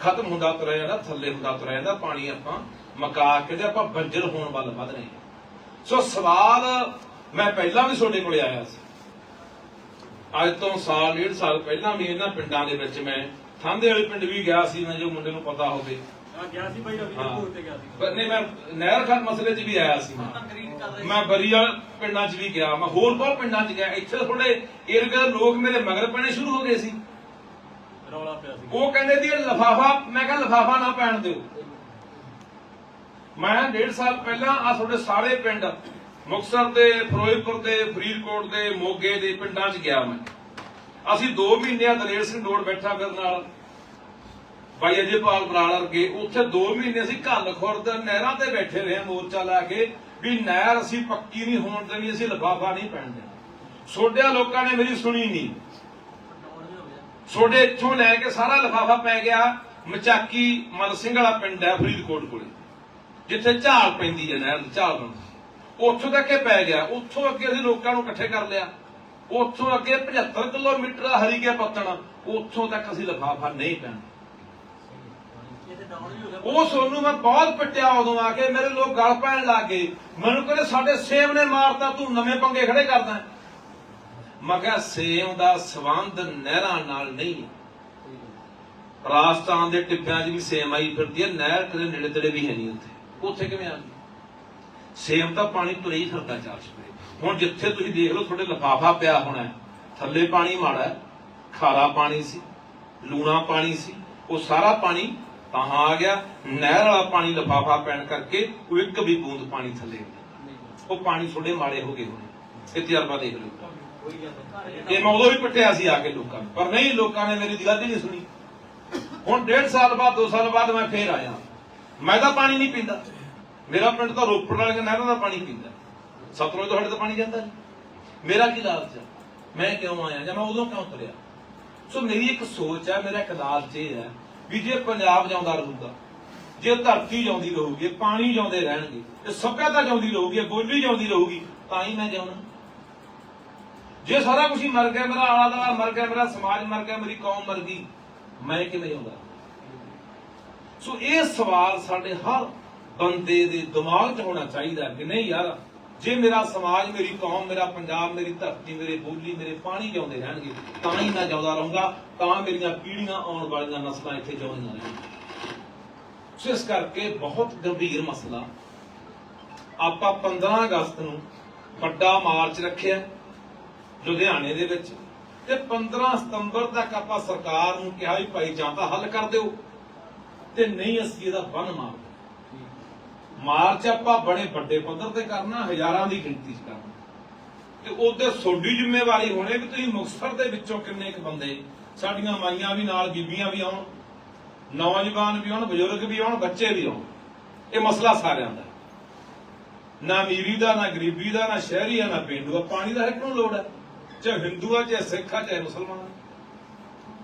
ਖਤਮ ਹੁੰਦਾ ਤੁਰਿਆ ਜਾਂਦਾ ਥੱਲੇ ਹੁੰਦਾ ਤੁਰਿਆ ਜਾਂਦਾ ਪਾਣੀ ਆਪਾਂ ਮਕਾ ਕੇ ਤੇ ਆਪਾਂ ਬੰਜਰ ਹੋਣ ਵੱਲ ਵਧ ਰਹੇ ਹਾਂ। ਸੋ ਸਵਾਲ ਮੈਂ ਪਹਿਲਾਂ ਵੀ ਤੁਹਾਡੇ ਕੋਲੇ ਆਇਆ ਸੀ। ਅੱਜ ਤੋਂ ਸਾਲ ਡੇਢ ਸਾਲ ਪਹਿਲਾਂ ਵੀ ਇਹਨਾਂ ਪਿੰਡਾਂ ਦੇ ਵਿੱਚ ਮੈਂ ਥਾਂਦੇ ਵਾਲੇ ਪਿੰਡ ਵੀ ਗਿਆ ਸੀ ਮੈਂ ਜੋ ਮੁੰਡੇ ਨੂੰ ਪਤਾ ਹੋਵੇ। ਆ ਗਿਆ ਸੀ ਭਾਈ ਰਵੀ। ਕਪੂਰ ਤੇ ਗਿਆ ਸੀ। ਪਰ ਨਹੀਂ ਮੈਂ ਨਹਿਰ ਖੱਡ ਮਸਲੇ 'ਚ ਵੀ ਆਇਆ ਸੀ। ਮੈਂ ਬਰੀਆ ਪਿੰਡਾਂ 'ਚ ਵੀ ਗਿਆ ਮੈਂ ਹੋਰ ਬਹੁਤ ਪਿੰਡਾਂ 'ਚ ਗਿਆ। ਇੱਥੇ ਥੋੜੇ ਏਰੀਏ ਦੇ ਲੋਕ ਮੇਰੇ ਮਗਰ ਪੈਣੇ ਸ਼ੁਰੂ ਹੋ ਗਏ ਸੀ। ਰੌਲਾ ਪਿਆ ਸੀ। ਉਹ ਕਹਿੰਦੇ ਸੀ ਲਫਾਫਾ, ਮੈਂ ਕਿਹਾ ਲਫਾਫਾ ਨਾ ਪੈਣ ਦਿਓ। ਮੈਂ ਡੇਢ ਸਾਲ ਪਹਿਲਾਂ ਆ ਤੁਹਾਡੇ ਸਾਰੇ ਪਿੰਡ, ਮੁਕਤਸਰ ਦੇ, ਫਿਰੋਜ਼ਪੁਰ ਦੇ, ਫਰੀਦਕੋਟ ਦੇ, ਮੋਗੇ ਦੇ ਪਿੰਡਾਂ 'ਚ ਗਿਆ ਮੈਂ। ਅਸੀਂ 2 ਮਹੀਨਿਆਂ ਦਲੇਰ ਸਿੰਘ ਡੋੜ ਬੈਠਾ ਮੇਰੇ ਨਾਲ ਭਾਈ ਅਜੇਪਾਲ ਬਰਾੜ ਵਰਗੇ। ਉੱਥੇ 2 ਮਹੀਨੇ ਅਸੀਂ ਘੱਲ ਖੁਰਦ ਨਹਿਰਾਂ ਤੇ ਬੈਠੇ ਰਹੇ ਮੋਰਚਾ ਲਾ ਕੇ, ਵੀ ਨਹਿਰ ਅਸੀਂ ਪੱਕੀ ਨਹੀਂ ਹੋਣ ਦੇਣੀ, ਅਸੀਂ ਲਫਾਫਾ ਨਹੀਂ ਪੈਣ ਦੇਣਾ। ਸੋਡਿਆ ਲੋਕਾਂ ਨੇ ਮੇਰੀ ਸੁਣੀ ਨਹੀਂ। ਛੋਡੇ ਇੱਥੋਂ ਲੈ ਕੇ ਸਾਰਾ ਲਫਾਫਾ ਪੈ ਗਿਆ। ਮਚਾਕੀ ਮਲ ਸਿੰਘ ਵਾਲਾ ਪਿੰਡ ਹੈ ਫਰੀਦਕੋਟ ਕੋਲੇ। ਜਿੱਥੇ ਝਾਲ ਪੈਂਦੀ ਹੈ ਨਹਿਰ ਦੀ, ਝਾਲ ਬਣਦੀ ਉੱਥੋਂ ਤੱਕ ਇਹ ਪੈ ਗਿਆ। ਉੱਥੋਂ ਅੱਗੇ ਅਸੀਂ ਲੋਕਾਂ ਨੂੰ ਇਕੱਠੇ ਕਰ ਲਿਆ। ਉੱਥੋਂ ਅੱਗੇ 75 ਕਿਲੋਮੀਟਰ ਹਰੀਕੇ ਪੱਤਣ ਉੱਥੋਂ ਤੱਕ ਅਸੀਂ ਲਫਾਫਾ ਨਹੀਂ ਪੈਣਾ। ਉਹ ਸੋਨੂੰ ਮੈਂ ਬਹੁਤ ਪਿੱਟਿਆ ਉਦੋਂ ਆ ਕੇ ਮੇਰੇ ਲੋਕ ਗਲ ਪੈਣ ਲੱਗ ਗਏ। ਮੈਨੂੰ ਕਹਿੰਦੇ, ਸਾਡੇ ਸੇਵ ਨੇ ਮਾਰਤਾ, ਤੂੰ ਨਵੇਂ ਪੰਗੇ ਖੜੇ ਕਰਦਾ ਹੈ। ਮੈਂ ਕਿਹਾ ਸੇਮ ਦਾ ਸਬੰਧ ਨਹਿਰਾਂ ਨਾਲ ਨਹੀਂ। ਰਾਜਸਥਾਨ ਦੇ ਟਿੱਬਿਆਂ 'ਚ ਵੀ ਸੇਮ ਆਈ ਫਿਰਦੀ ਹੈ ਨਹਿਰ ਕਿਤੇ ਨੇੜੇ ਤੇੜੇ ਵੀ ਹੈ ਨਹੀਂ ਉੱਥੇ। ਉੱਥੇ ਕਿਵੇਂ ਆ ਗਈ ਸੇਮ ਤਾਂ ਪਾਣੀ ਤੁਰੇ ਹੀ ਫਿਰਦਾ ਚਾਰ ਸਪਰੇ ਹੁਣ ਜਿੱਥੇ ਤੁਸੀਂ ਦੇਖ ਲਓ ਤੁਹਾਡੇ ਲਫਾਫਾ ਪਿਆ ਹੋਣਾ ਥੱਲੇ ਪਾਣੀ ਮਾੜਾ ਖਾਰਾ ਪਾਣੀ ਸੀ ਲੂਣਾ ਪਾਣੀ ਸੀ ਉਹ ਸਾਰਾ ਪਾਣੀ ਤਾਂ ਆ ਗਿਆ। ਨਹਿਰ ਵਾਲਾ ਪਾਣੀ ਲਫਾਫਾ ਪੈਣ ਕਰਕੇ ਉਹ ਇੱਕ ਵੀ ਬੂੰਦ ਪਾਣੀ ਥੱਲੇ ਉਹ ਪਾਣੀ ਥੋੜੇ ਮਾੜੇ ਹੋ ਗਏ ਹੋਣੇ। ਇਹ ਤਜਰਬਾ ਦੇਖ ਲਓ। ਹੋਈ ਮੈਂ ਉਦੋਂ ਵੀ ਪੱਟਿਆ ਸੀ ਆ ਕੇ ਲੋਕਾਂ ਨੂੰ। ਪਰ ਨਹੀਂ, ਲੋਕਾਂ ਨੇ ਮੇਰੀ ਗੱਲ ਹੀ ਨਹੀਂ ਸੁਣੀ। ਹੁਣ ਡੇਢ ਸਾਲ ਬਾਅਦ 2 ਸਾਲ ਬਾਅਦ ਮੈਂ ਫੇਰ ਆਇਆ। ਮੈਂ ਤਾਂ ਪਾਣੀ ਨਹੀਂ ਪੀਂਦਾ। ਮੇਰਾ ਪਿੰਡ ਤਾਂ ਰੋਪੜ ਵਾਲੀਆਂ ਨਹਿਰਾਂ ਦਾ ਪਾਣੀ ਪੀਂਦਾ। ਸਤਲੁਜ ਤੋਂ ਸਾਡੇ ਤਾਂ ਪਾਣੀ ਜਾਂਦਾ ਨਹੀਂ ਮੇਰਾ ਕੀ ਲਾਲਚ ਹੈ ਮੈਂ ਕਿਉਂ ਆਇਆ ਜਾਂ ਮੈਂ ਉਦੋਂ ਕਿਉਂ ਤੁਰਿਆ? ਸੋ ਮੇਰੀ ਇੱਕ ਸੋਚ ਹੈ ਮੇਰਾ ਇੱਕ ਲਾਲਚ ਇਹ ਹੈ ਵੀ ਜੇ ਪੰਜਾਬ ਜਾਂਦਾ ਰਹੂਗਾ, ਜੇ ਧਰਤੀ ਜਾਉਂਦੀ ਰਹੂਗੀ, ਪਾਣੀ ਜਾਉਂਦੇ ਰਹਿਣਗੇ, ਤੇ ਸਭਿਅਤਾ ਜਾਉਂਦੀ ਰਹੂਗੀ, ਬੋਲੀ ਜਾਉਂਦੀ ਰਹੂਗੀ, ਤਾਂ ਹੀ ਮੈਂ ਜਾਉਣਾ ਜੇ ਸਾਰਾ ਕੁਝ ਹੀ ਮਰ ਗਿਆ, ਮੇਰਾ ਆਲਾ ਦੁਆਲਾ ਮਰ ਗਿਆ, ਮੇਰਾ ਸਮਾਜ ਮਰ ਗਿਆ, ਮੇਰੀ ਕੌਮ ਮਰ ਗਈ, ਮੈਂ ਕਿਵੇਂ ਆਉਂਦਾ? ਸੋ ਇਹ ਸਵਾਲ ਸਾਡੇ ਹਰ ਬੰਦੇ ਦੇ ਦਿਮਾਗ 'ਚ ਹੋਣਾ ਚਾਹੀਦਾ ਕਿ ਨਹੀਂ ਯਾਰ, ਜੇ ਮੇਰਾ ਸਮਾਜ, ਮੇਰੀ ਕੌਮ, ਮੇਰਾ ਪੰਜਾਬ, ਮੇਰੀ ਧਰਤੀ, ਮੇਰੇ ਬੋਲੀ, ਮੇਰੇ ਪਾਣੀ ਜਿਉਂਦੇ ਰਹਿਣਗੇ, ਤਾਂ ਹੀ ਮੈਂ ਜਿਉਂਦਾ ਰਹੂੰਗਾ, ਤਾਂ ਮੇਰੀਆਂ ਪੀੜ੍ਹੀਆਂ ਆਉਣ ਵਾਲੀਆਂ ਨਸਲਾਂ ਇੱਥੇ ਜਿਉਂਦੀਆਂ ਰਹਿਣਗੀਆਂ। ਸੋ ਇਸ ਕਰਕੇ ਬਹੁਤ ਗੰਭੀਰ ਮਸਲਾ। ਆਪਾਂ 15 ਅਗਸਤ ਨੂੰ ਵੱਡਾ ਮਾਰਚ ਰੱਖਿਆ। ਲੁਧਿਆਣੇ ਦੇ ਵਿੱਚ। ਤੇ 15 ਸਤੰਬਰ ਤੱਕ ਆਪਾਂ ਸਰਕਾਰ ਨੂੰ ਕਿਹਾ ਵੀ ਭਾਈ ਜਾਂ ਤਾਂ ਹੱਲ ਕਰ ਦਿਓ, ਤੇ ਨਹੀਂ ਅਸੀਂ ਇਹਦਾ ਬੰਨ ਮਾਰ ਮਾਰਚ ਆਪਾਂ ਬੜੇ ਵੱਡੇ ਪੱਧਰ ਤੇ ਕਰਨਾ, ਹਜ਼ਾਰਾਂ ਦੀ ਗਿਣਤੀ 'ਚ ਕਰਨਾ। ਤੇ ਉਹਦੇ ਤੁਹਾਡੀ ਜ਼ਿੰਮੇਵਾਰੀ ਹੋਣੀ ਕਿ ਤੁਸੀਂ ਮੁਕਤਸਰ ਦੇ ਵਿੱਚੋਂ ਕਿੰਨੇ ਕੁ ਬੰਦੇ, ਸਾਡੀਆਂ ਮਾਈਆਂ ਵੀ ਨਾਲ, ਬੀਬੀਆਂ ਵੀ ਆਉਣ, ਨੌਜਵਾਨ ਵੀ ਆਉਣ, ਬਜ਼ੁਰਗ ਵੀ ਆਉਣ, ਬੱਚੇ ਵੀ ਆਉਣ। ਇਹ ਮਸਲਾ ਸਾਰਿਆਂ ਦਾ। ਨਾ ਅਮੀਰੀ ਦਾ, ਨਾ ਗਰੀਬੀ ਦਾ, ਨਾ ਸ਼ਹਿਰੀ ਆ, ਨਾ ਪਿੰਡੂ ਆ, ਪਾਣੀ ਦਾ ਹਰ ਇੱਕ ਨੂੰ ਲੋੜ ਹੈ ਚਾਹੇ ਹਿੰਦੂ ਆ, ਚਾਹੇ ਸਿੱਖ ਆ, ਚਾਹੇ ਮੁਸਲਮਾਨ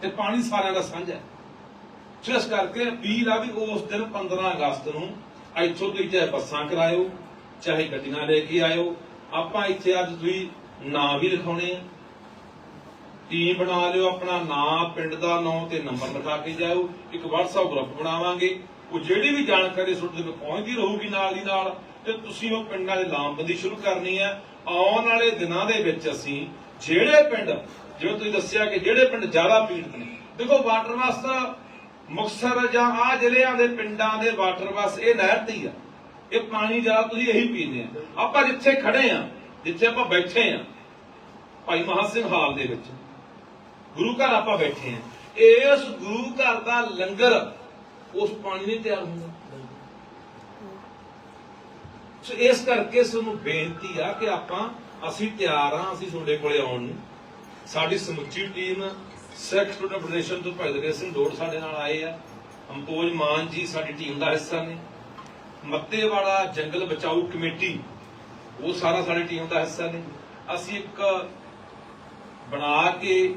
ਤੇ ਪਾਣੀ ਸਾਰਿਆਂ ਦਾ ਸਾਂਝਾ ਹੈ। ਇਸ ਕਰਕੇ ਅਪੀਲ ਆ ਵੀ ਉਸ ਦਿਨ 15 ਅਗਸਤ ਨੂੰ ਇੱਥੋਂ ਤੁਸੀਂ ਚਾਹੇ ਬੱਸਾਂ ਕਰਾਇਓ, ਚਾਹੇ ਗੱਡੀਆਂ ਲੈ ਕੇ ਆਇਓ, ਆਪਾਂ ਇੱਥੇ ਅੱਜ ਤੁਸੀਂ ਨਾਂ ਵੀ ਲਿਖਾਉਣੇ ਆ। ਟੀਮ ਬਣਾ ਲਿਓ ਆਪਣਾ ਨਾਂ, ਪਿੰਡ ਦਾ ਨਾਂ ਤੇ ਨੰਬਰ ਲਿਖਾ ਕੇ ਜਾਓ ਇੱਕ WhatsApp ਗਰੁੱਪ ਬਣਾਵਾਂਗੇ। ਉਹ ਜਿਹੜੀ ਵੀ ਜਾਣਕਾਰੀ ਤੁਹਾਡੇ ਤੱਕ ਪਹੁੰਚਦੀ ਰਹੂਗੀ ਨਾਲ ਦੀ ਨਾਲ, ਤੇ ਤੁਸੀਂ ਉਹ ਪਿੰਡਾਂ ਦੇ ਲਾਮਬੰਦੀ ਸ਼ੁਰੂ ਕਰਨੀ ਹੈ। ਆਉਣ ਵਾਲੇ ਦਿਨਾਂ ਦੇ ਵਿੱਚ ਅਸੀਂ ਜਿਹੜੇ ਪਿੰਡ, ਜਿਵੇਂ ਤੁਸੀਂ ਦੱਸਿਆ ਕਿ ਜਿਹੜੇ ਪਿੰਡ ਜ਼ਿਆਦਾ ਪੀੜਤ ਨੇ, ਦੇਖੋ ਵਾਟਰ ਵਾਸਤਾ ਮੁਕਤਸਰ ਜਾਂ ਆ ਜ਼ਿਲ੍ਹਿਆਂ ਦੇ ਪਿੰਡਾਂ ਦੇ ਵਾਟਰ ਵਾਸ ਇਹ ਨਹਿਰ ਤੇ ਹੀ ਆ। ਇਹ ਪਾਣੀ ਜ਼ਿਆਦਾ ਤੁਸੀਂ ਇਹੀ ਪੀਂਦੇ ਆ। ਆਪਾਂ ਜਿੱਥੇ ਖੜੇ ਆ, ਜਿੱਥੇ ਆਪਾਂ ਬੈਠੇ ਆ, ਭਾਈ ਮਹਾਂ ਸਿੰਘ ਹਾਲ ਦੇ ਵਿੱਚ, ਗੁਰੂ ਘਰ ਆਪਾਂ ਬੈਠੇ ਆ। ਇਸ ਗੁਰੂ ਘਰ ਦਾ ਲੰਗਰ ਉਸ ਪਾਣੀ ਨਹੀਂ ਤਿਆਰ ਹੁੰਦਾ। ਸੋ ਇਸ ਕਰਕੇ ਸਾਨੂੰ ਬੇਨਤੀ ਆ ਕਿ ਆਪਾਂ ਅਸੀਂ ਤਿਆਰ ਹਾਂ, ਅਸੀਂ ਤੁਹਾਡੇ ਕੋਲੇ ਆਉਣ ਨੂੰ। ਸਾਡੀ ਸਮੁੱਚੀ ਟੀਮ ਸਿੱਖ ਸਟੂਡੈਂਟ ਫੈਡਰੇਸ਼ਨ ਤੋਂ ਭਾਈ ਸਿੰਘ ਡੋੜ ਸਾਡੇ ਨਾਲ ਆਏ ਆ। ਅੰਪੋਜ ਮਾਨ ਜੀ ਸਾਡੀ ਟੀਮ ਦਾ ਹਿੱਸਾ ਨੇ। ਮੱਤੇਵਾੜਾ ਜੰਗਲ ਬਚਾਓ ਕਮੇਟੀ, ਉਹ ਸਾਰਾ ਸਾਡੀ ਟੀਮ ਦਾ ਹਿੱਸਾ ਨੇ। ਅਸੀਂ ਇੱਕ ਬਣਾ ਕੇ,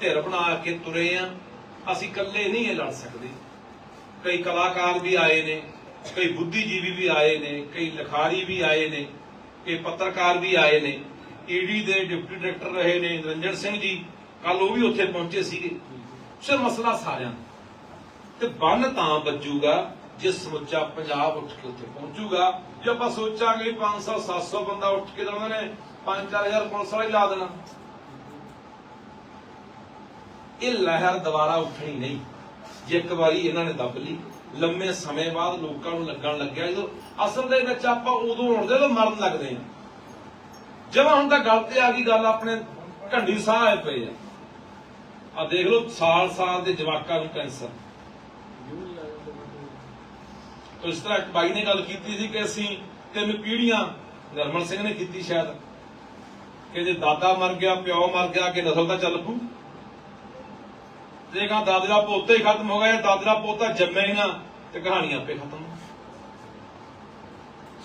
ਧਿਰ ਬਣਾ ਕੇ ਤੁਰੇ ਆ। ਅਸੀਂ ਇਕੱਲੇ ਨਹੀਂ ਇਹ ਲੜ ਸਕਦੇ। ਕਈ ਕਲਾਕਾਰ ਵੀ ਆਏ ਨੇ, ਕਈ ਬੁੱਧੀਜੀਵੀ ਵੀ ਆਏ ਨੇ, ਕਈ ਲਿਖਾਰੀ ਵੀ ਆਏ ਨੇ। ਕਈ ਪੱਤਰਕਾਰ ਵੀ ਆਏ ਨੇ। ਈਡੀ ਦੇ ਡਿਪਟੀ ਡਾਇਰੈਕਟਰ ਰਹੇ ਨੇ ਨਿਰੰਜਨ ਸਿੰਘ ਜੀ। ਕੱਲ ਉਹ ਵੀ ਉੱਥੇ ਪਹੁੰਚੇ ਸੀਗੇ। ਸੋ ਮਸਲਾ ਸਾਰਿਆਂ ਤੇ ਬੰਨ ਤਾਂ ਵੱਜੂਗਾ, ਜੇ ਸਮੁੱਚਾ ਪੰਜਾਬ ਉੱਠ ਕੇ ਉੱਥੇ ਪਹੁੰਚੂਗਾ। ਜੇ ਆਪਾਂ ਸੋਚਾਂਗੇ ਵੀ 500 700 ਬੰਦਾ ਉੱਠ ਕੇ ਤਾਂ ਉਹਨਾਂ ਨੇ 5-4000 ਪੁਲਿਸ ਵਾਲੇ ਲਾ ਦੇਣਾ। ਇਹ ਲਹਿਰ ਦੁਬਾਰਾ ਉੱਠਣੀ ਨਹੀਂ। ਜੇ ਇੱਕ ਵਾਰੀ ਇਹਨਾਂ ਨੇ ਦੱਬ ਲਈ। ਲੰਮੇ ਸਮੇਂ ਬਾਅਦ ਲੋਕਾਂ ਨੂੰ ਲੱਗਣ ਲੱਗਿਆ ਜਦੋਂ ਅਸਲ ਦੇ ਵਿੱਚ ਆਪਾਂ ਉਦੋਂ ਉੱਠਦੇ ਜਦੋਂ ਮਰਨ ਲੱਗਦੇ ਆ ਜਦੋਂ ਹੁਣ ਤਾਂ ਗੱਲ ਤੇ ਆ ਗਈ, ਗੱਲ ਆਪਣੇ ਢੰਡੀ ਸਾਹ ਪਏ ਆ। ਆ ਦੇਖ ਲਓ, ਸਾਲ ਸਾਲ ਦੇ ਜਵਾਕਾਂ ਨੂੰ ਕੈਂਸਰ। ਇਸ ਤਰ੍ਹਾਂ ਇੱਕ ਬਾਈ ਨੇ ਗੱਲ ਕੀਤੀ ਸੀ ਕਿ ਅਸੀਂ ਤਿੰਨ ਪੀੜ੍ਹੀਆਂ ਨਰਮਲ ਸਿੰਘ ਨੇ ਕੀਤੀ ਸ਼ਾਇਦ, ਕਿ ਜੇ ਦਾਦਾ ਮਰ ਗਿਆ, ਪਿਓ ਮਰ ਗਿਆ ਕਿ ਨਸਲ ਤਾਂ ਚੱਲ ਪੂ ਜੇ ਕਹਾਂ ਦਾਦੇ ਦਾ ਪੋਤਾ ਹੀ ਖਤਮ ਹੋ ਗਿਆ ਜਾਂ ਦਾਦੇ ਦਾ ਪੋਤਾ ਜੰਮੇ ਹੀ ਨਾ ਤੇ ਕਹਾਣੀ ਆਪੇ ਖਤਮ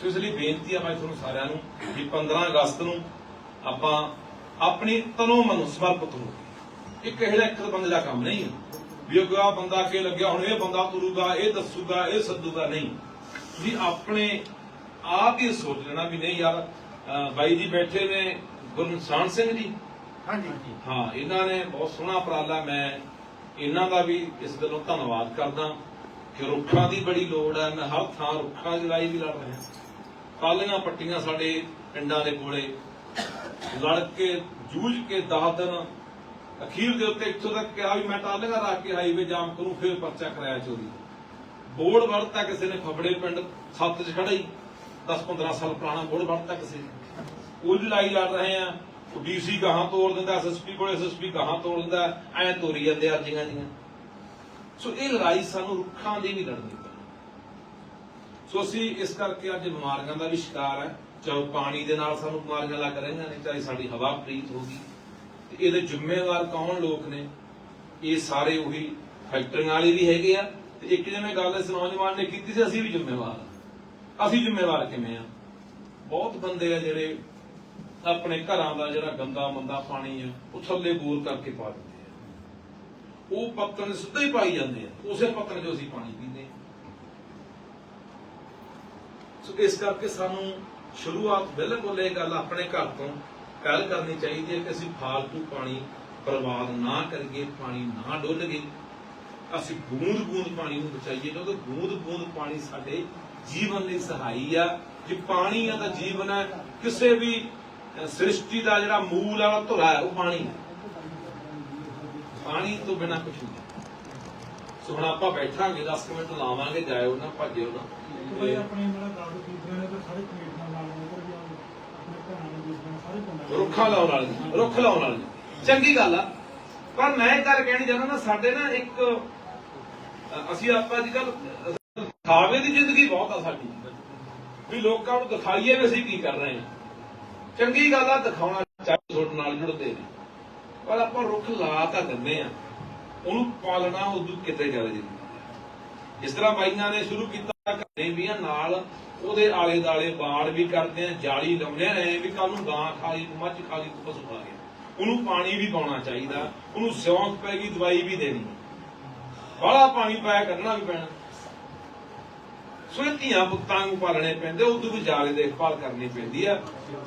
ਸੋ ਇਸ ਲਈ ਬੇਨਤੀ ਆ ਮੈਂ ਤੁਹਾਨੂੰ ਸਾਰਿਆਂ ਨੂੰ ਵੀ 15 ਅਗਸਤ ਨੂੰ ਆਪਾਂ ਆਪਣੀ ਤਨੋਂ ਮਨ ਸਮਰਪਿਤ ਹੋ ਇੱਕ ਇਹਦਾ ਇੱਕ ਬੰਦੇ ਦਾ ਕੰਮ ਨਹੀਂ ਹੈ ਵੀ ਉਹ ਆ ਬੰਦਾ ਅੱਗੇ ਲੱਗਿਆ ਹੁਣ ਇਹ ਬੰਦਾ ਤੁਰੂਗਾ ਇਹ ਦੱਸੂਗਾ ਇਹ ਸੱਦੂਗਾ ਨਹੀਂ। ਵੀ ਆਪਣੇ ਆਪ ਹੀ ਸੋਚ ਲੈਣਾ ਵੀ ਨਹੀਂ ਯਾਰ ਬਾਈ ਜੀ ਬੈਠੇ ਨੇ ਗੁਰਨਸਾਨ ਸਿੰਘ ਜੀ। ਹਾਂਜੀ। ਹਾਂ ਇਹਨਾਂ ਨੇ ਬਹੁਤ ਸੋਹਣਾ ਉਪਰਾਲਾ ਮੈਂ ਇਹਨਾਂ ਦਾ ਵੀ ਇਸ ਗੱਲੋਂ ਧੰਨਵਾਦ ਕਰਦਾ ਕਿ ਰੁੱਖਾਂ ਦੀ ਬੜੀ ਲੋੜ ਹੈ। ਮੈਂ ਹਰ ਥਾਂ ਰੁੱਖਾਂ ਦੀ ਲੜਾਈ ਵੀ ਲੜ ਰਿਹਾ ਕਾਲੀਆਂ ਪੱਟੀਆਂ ਸਾਡੇ ਪਿੰਡਾਂ ਦੇ ਕੋਲੇ। ਲੜ ਕੇ, ਜੂਝ ਕੇ 10 ਦਿਨ ਅਖੀਰ ਦੇ ਉੱਤੇ ਇੱਥੋਂ ਤੱਕ ਕਿਹਾ ਵੀ ਮੈਂ ਟਾਲੀਆਂ ਰੱਖ ਕੇ ਹਾਈਵੇ ਜਾਮ ਕਰੂੰ, ਫਿਰ ਪਰਚਾ ਕਰਾਇਆ ਚੋਰੀ। ਬੋਰਡ ਵਰਤਾ ਕਿਸੇ ਨੇ ਫਬੜੇ ਪਿੰਡ ਸੱਤ 'ਚ ਖੜਾ ਹੀ। 10-15 ਸਾਲ ਪੁਰਾਣਾ ਬੋਰਡ ਵਰਤਾ ਕਿਸੇ ਨੇ। ਉਹ ਲੜਾਈ ਲੜ ਰਹੇ ਆ ਡੀਸੀ ਗਾਹਾਂ ਤੋੜ ਦਿੰਦਾ ਐਸਐਸਪੀ ਕੋਲ ਐਸਐਸਪੀ ਗਾਹਾਂ ਤੋੜ ਦਿੰਦਾ, ਐ ਤੋਰੀ ਜਾਂਦੇ ਅਰਜ਼ੀਆਂ ਜੀਆਂ ਸੋ ਇਹ ਲੜਾਈ ਸਾਨੂੰ ਰੁੱਖਾਂ ਦੀ ਵੀ ਲੜਨੀ ਪੈਣੀ ਸੋ ਅਸੀਂ ਇਸ ਕਰਕੇ ਅੱਜ ਬਿਮਾਰੀਆਂ ਦਾ ਵੀ ਸ਼ਿਕਾਰ ਹੈ। ਚਾਹੇ ਪਾਣੀ ਦੇ ਨਾਲ ਸਾਨੂੰ ਬਿਮਾਰੀਆਂ ਲੱਗ ਰਹੀਆਂ ਨੇ, ਚਾਹੇ ਸਾਡੀ ਹਵਾ ਪ੍ਰੀਤ ਹੋ ਗਈ। ਤੇ ਇਹਦੇ ਜ਼ਿੰਮੇਵਾਰ ਕੌਣ ਲੋਕ ਨੇ? ਇਹ ਸਾਰੇ ਉਹੀ ਫੈਕਟਰੀਆਂ ਵਾਲੇ ਵੀ ਹੈਗੇ ਆ। ਤੇ ਇੱਕ ਜਿਵੇਂ ਗੱਲ ਇਸ ਨੌਜਵਾਨ ਨੇ ਕੀਤੀ ਸੀ, ਅਸੀਂ ਵੀ ਜ਼ਿੰਮੇਵਾਰ ਅਸੀਂ ਜ਼ਿੰਮੇਵਾਰ ਕਿਵੇਂ ਆ? ਬਹੁਤ ਬੰਦੇ ਆ ਜਿਹੜੇ ਆਪਣੇ ਘਰਾਂ ਦਾ ਜਿਹੜਾ ਗੰਦਾ ਮੰਦਾ ਪਾਣੀ ਆ, ਉਹ ਥੱਲੇ ਬੋਰ ਕਰਕੇ ਪਾ ਦਿੰਦੇ ਆ। ਉਹ ਪੱਤਨ ਸਿੱਧਾ ਹੀ ਪਾਈ ਜਾਂਦੇ ਆ, ਉਸੇ ਪੱਤਨ 'ਚੋਂ ਅਸੀਂ ਪਾਣੀ ਪੀਂਦੇ ਸੋ ਇਸ ਕਰਕੇ ਸਾਨੂੰ ਸ਼ੁਰੂਆਤ ਬਿਲਕੁਲ ਇਹ ਗੱਲ ਆਪਣੇ ਘਰ ਤੋਂ ਪਹਿਲ ਕਰਨੀ ਚਾਹੀਦੀ ਹੈ ਕਿ ਅਸੀਂ ਫਾਲਤੂ ਪਾਣੀ ਬਰਬਾਦ ਨਾ ਕਰੀਏ, ਪਾਣੀ ਨਾ ਡੋਲੀਏ। ਅਸੀਂ ਬੂੰਦ ਬੂੰਦ ਪਾਣੀ ਨੂੰ ਬਚਾਈਏ, ਕਿਉਂਕਿ ਬੂੰਦ ਬੂੰਦ ਪਾਣੀ ਸਾਡੇ ਜੀਵਨ ਲਈ ਸਹਾਈ ਆ। ਜੇ ਪਾਣੀ ਆ ਤਾਂ ਜੀਵਨ ਹੈ, ਕਿਸੇ ਵੀ ਸ੍ਰਿਸ਼ਟੀ ਦਾ ਜਿਹੜਾ ਮੂਲ ਵਾਲਾ ਧੁਰਾ ਹੈ ਉਹ ਪਾਣੀ ਹੈ। ਪਾਣੀ ਤੋਂ ਬਿਨਾ ਕੁਝ ਨਹੀਂ। ਸੋ ਹੁਣ ਆਪਾਂ ਬੈਠਾਂਗੇ 10 ਮਿੰਟ ਲਾਵਾਂਗੇ ਜਾਇਓ ਨਾ ਭੱਜਿਓ ਨਾ। ਰੁੱਖਾਂ ਲਾਉਣ ਵਾਲੀ ਰੁੱਖ ਲਾਉਣ ਵਾਲੀ ਚੰਗੀ ਗੱਲ ਆ। ਪਰ ਮੈਂ ਇਹ ਗੱਲ ਕਹਿਣੀ ਚਾਹੁੰਦਾ ਨਾ ਸਾਡੇ ਨਾ ਇੱਕ ਅਸੀਂ ਆਪਾਂ ਅੱਜ ਕੱਲ ਦਿਖਾਵੇ ਦੀ ਜ਼ਿੰਦਗੀ ਬਹੁਤ ਆ ਸਾਡੀ। ਵੀ ਲੋਕਾਂ ਨੂੰ ਦਿਖਾਈਏ ਵੀ ਅਸੀਂ ਕੀ ਕਰ ਰਹੇ ਹਾਂ। ਚੰਗੀ ਗੱਲ ਆ, ਦਿਖਾਉਣਾ ਚਾਹੀਦਾ ਤੁਹਾਡੇ ਨਾਲ ਜੁੜਦੇ ਨੇ। ਪਰ ਆਪਾਂ ਰੁੱਖ ਲਾ ਤਾਂ ਦਿੰਦੇ ਆ। ਉਹਨੂੰ ਪਾਲਣਾ ਉਦੋਂ ਕਿਤੇ ਜ਼ਿਆਦਾ ਜ਼ਰੂਰੀ ਜਿਸ ਤਰ੍ਹਾਂ ਬਾਈਆਂ ਨੇ ਸ਼ੁਰੂ ਕੀਤਾ ਘਰੇ ਵੀ ਆ, ਨਾਲ ਉਹਦੇ ਆਲੇ ਦਾਲੇ ਬਾੜ ਵੀ ਕਰਦੇ ਆ, ਜਾਲੀ ਲਾਉਂਦੇ ਰਹੇ ਵੀ ਕੱਲ ਨੂੰ ਗਾਂ ਖਾ ਲਈ, ਮੱਝ ਖਾ ਲਈ ਪਸ਼ੂ ਖਾ ਗਿਆ। ਉਹਨੂੰ ਪਾਣੀ ਵੀ ਪਾਉਣਾ ਚਾਹੀਦਾ, ਉਹਨੂੰ ਸਿਉਂਕ ਗਈ, ਦਵਾਈ ਵੀ ਦੇਣੀ। ਬਾਹਲਾ ਪਾਣੀ ਪਾਇਆ ਕਰਨਾ ਵੀ ਪੈਣਾ। ਸੋ ਇਹ ਧੀਆਂ ਪੁੱਤਾਂ ਨੂੰ ਪਾਲਣੇ ਪੈਂਦੇ ਉਦੋਂ ਵੀ ਜ਼ਿਆਦਾ ਦੇਖਭਾਲ ਕਰਨੀ ਪੈਂਦੀ ਆ।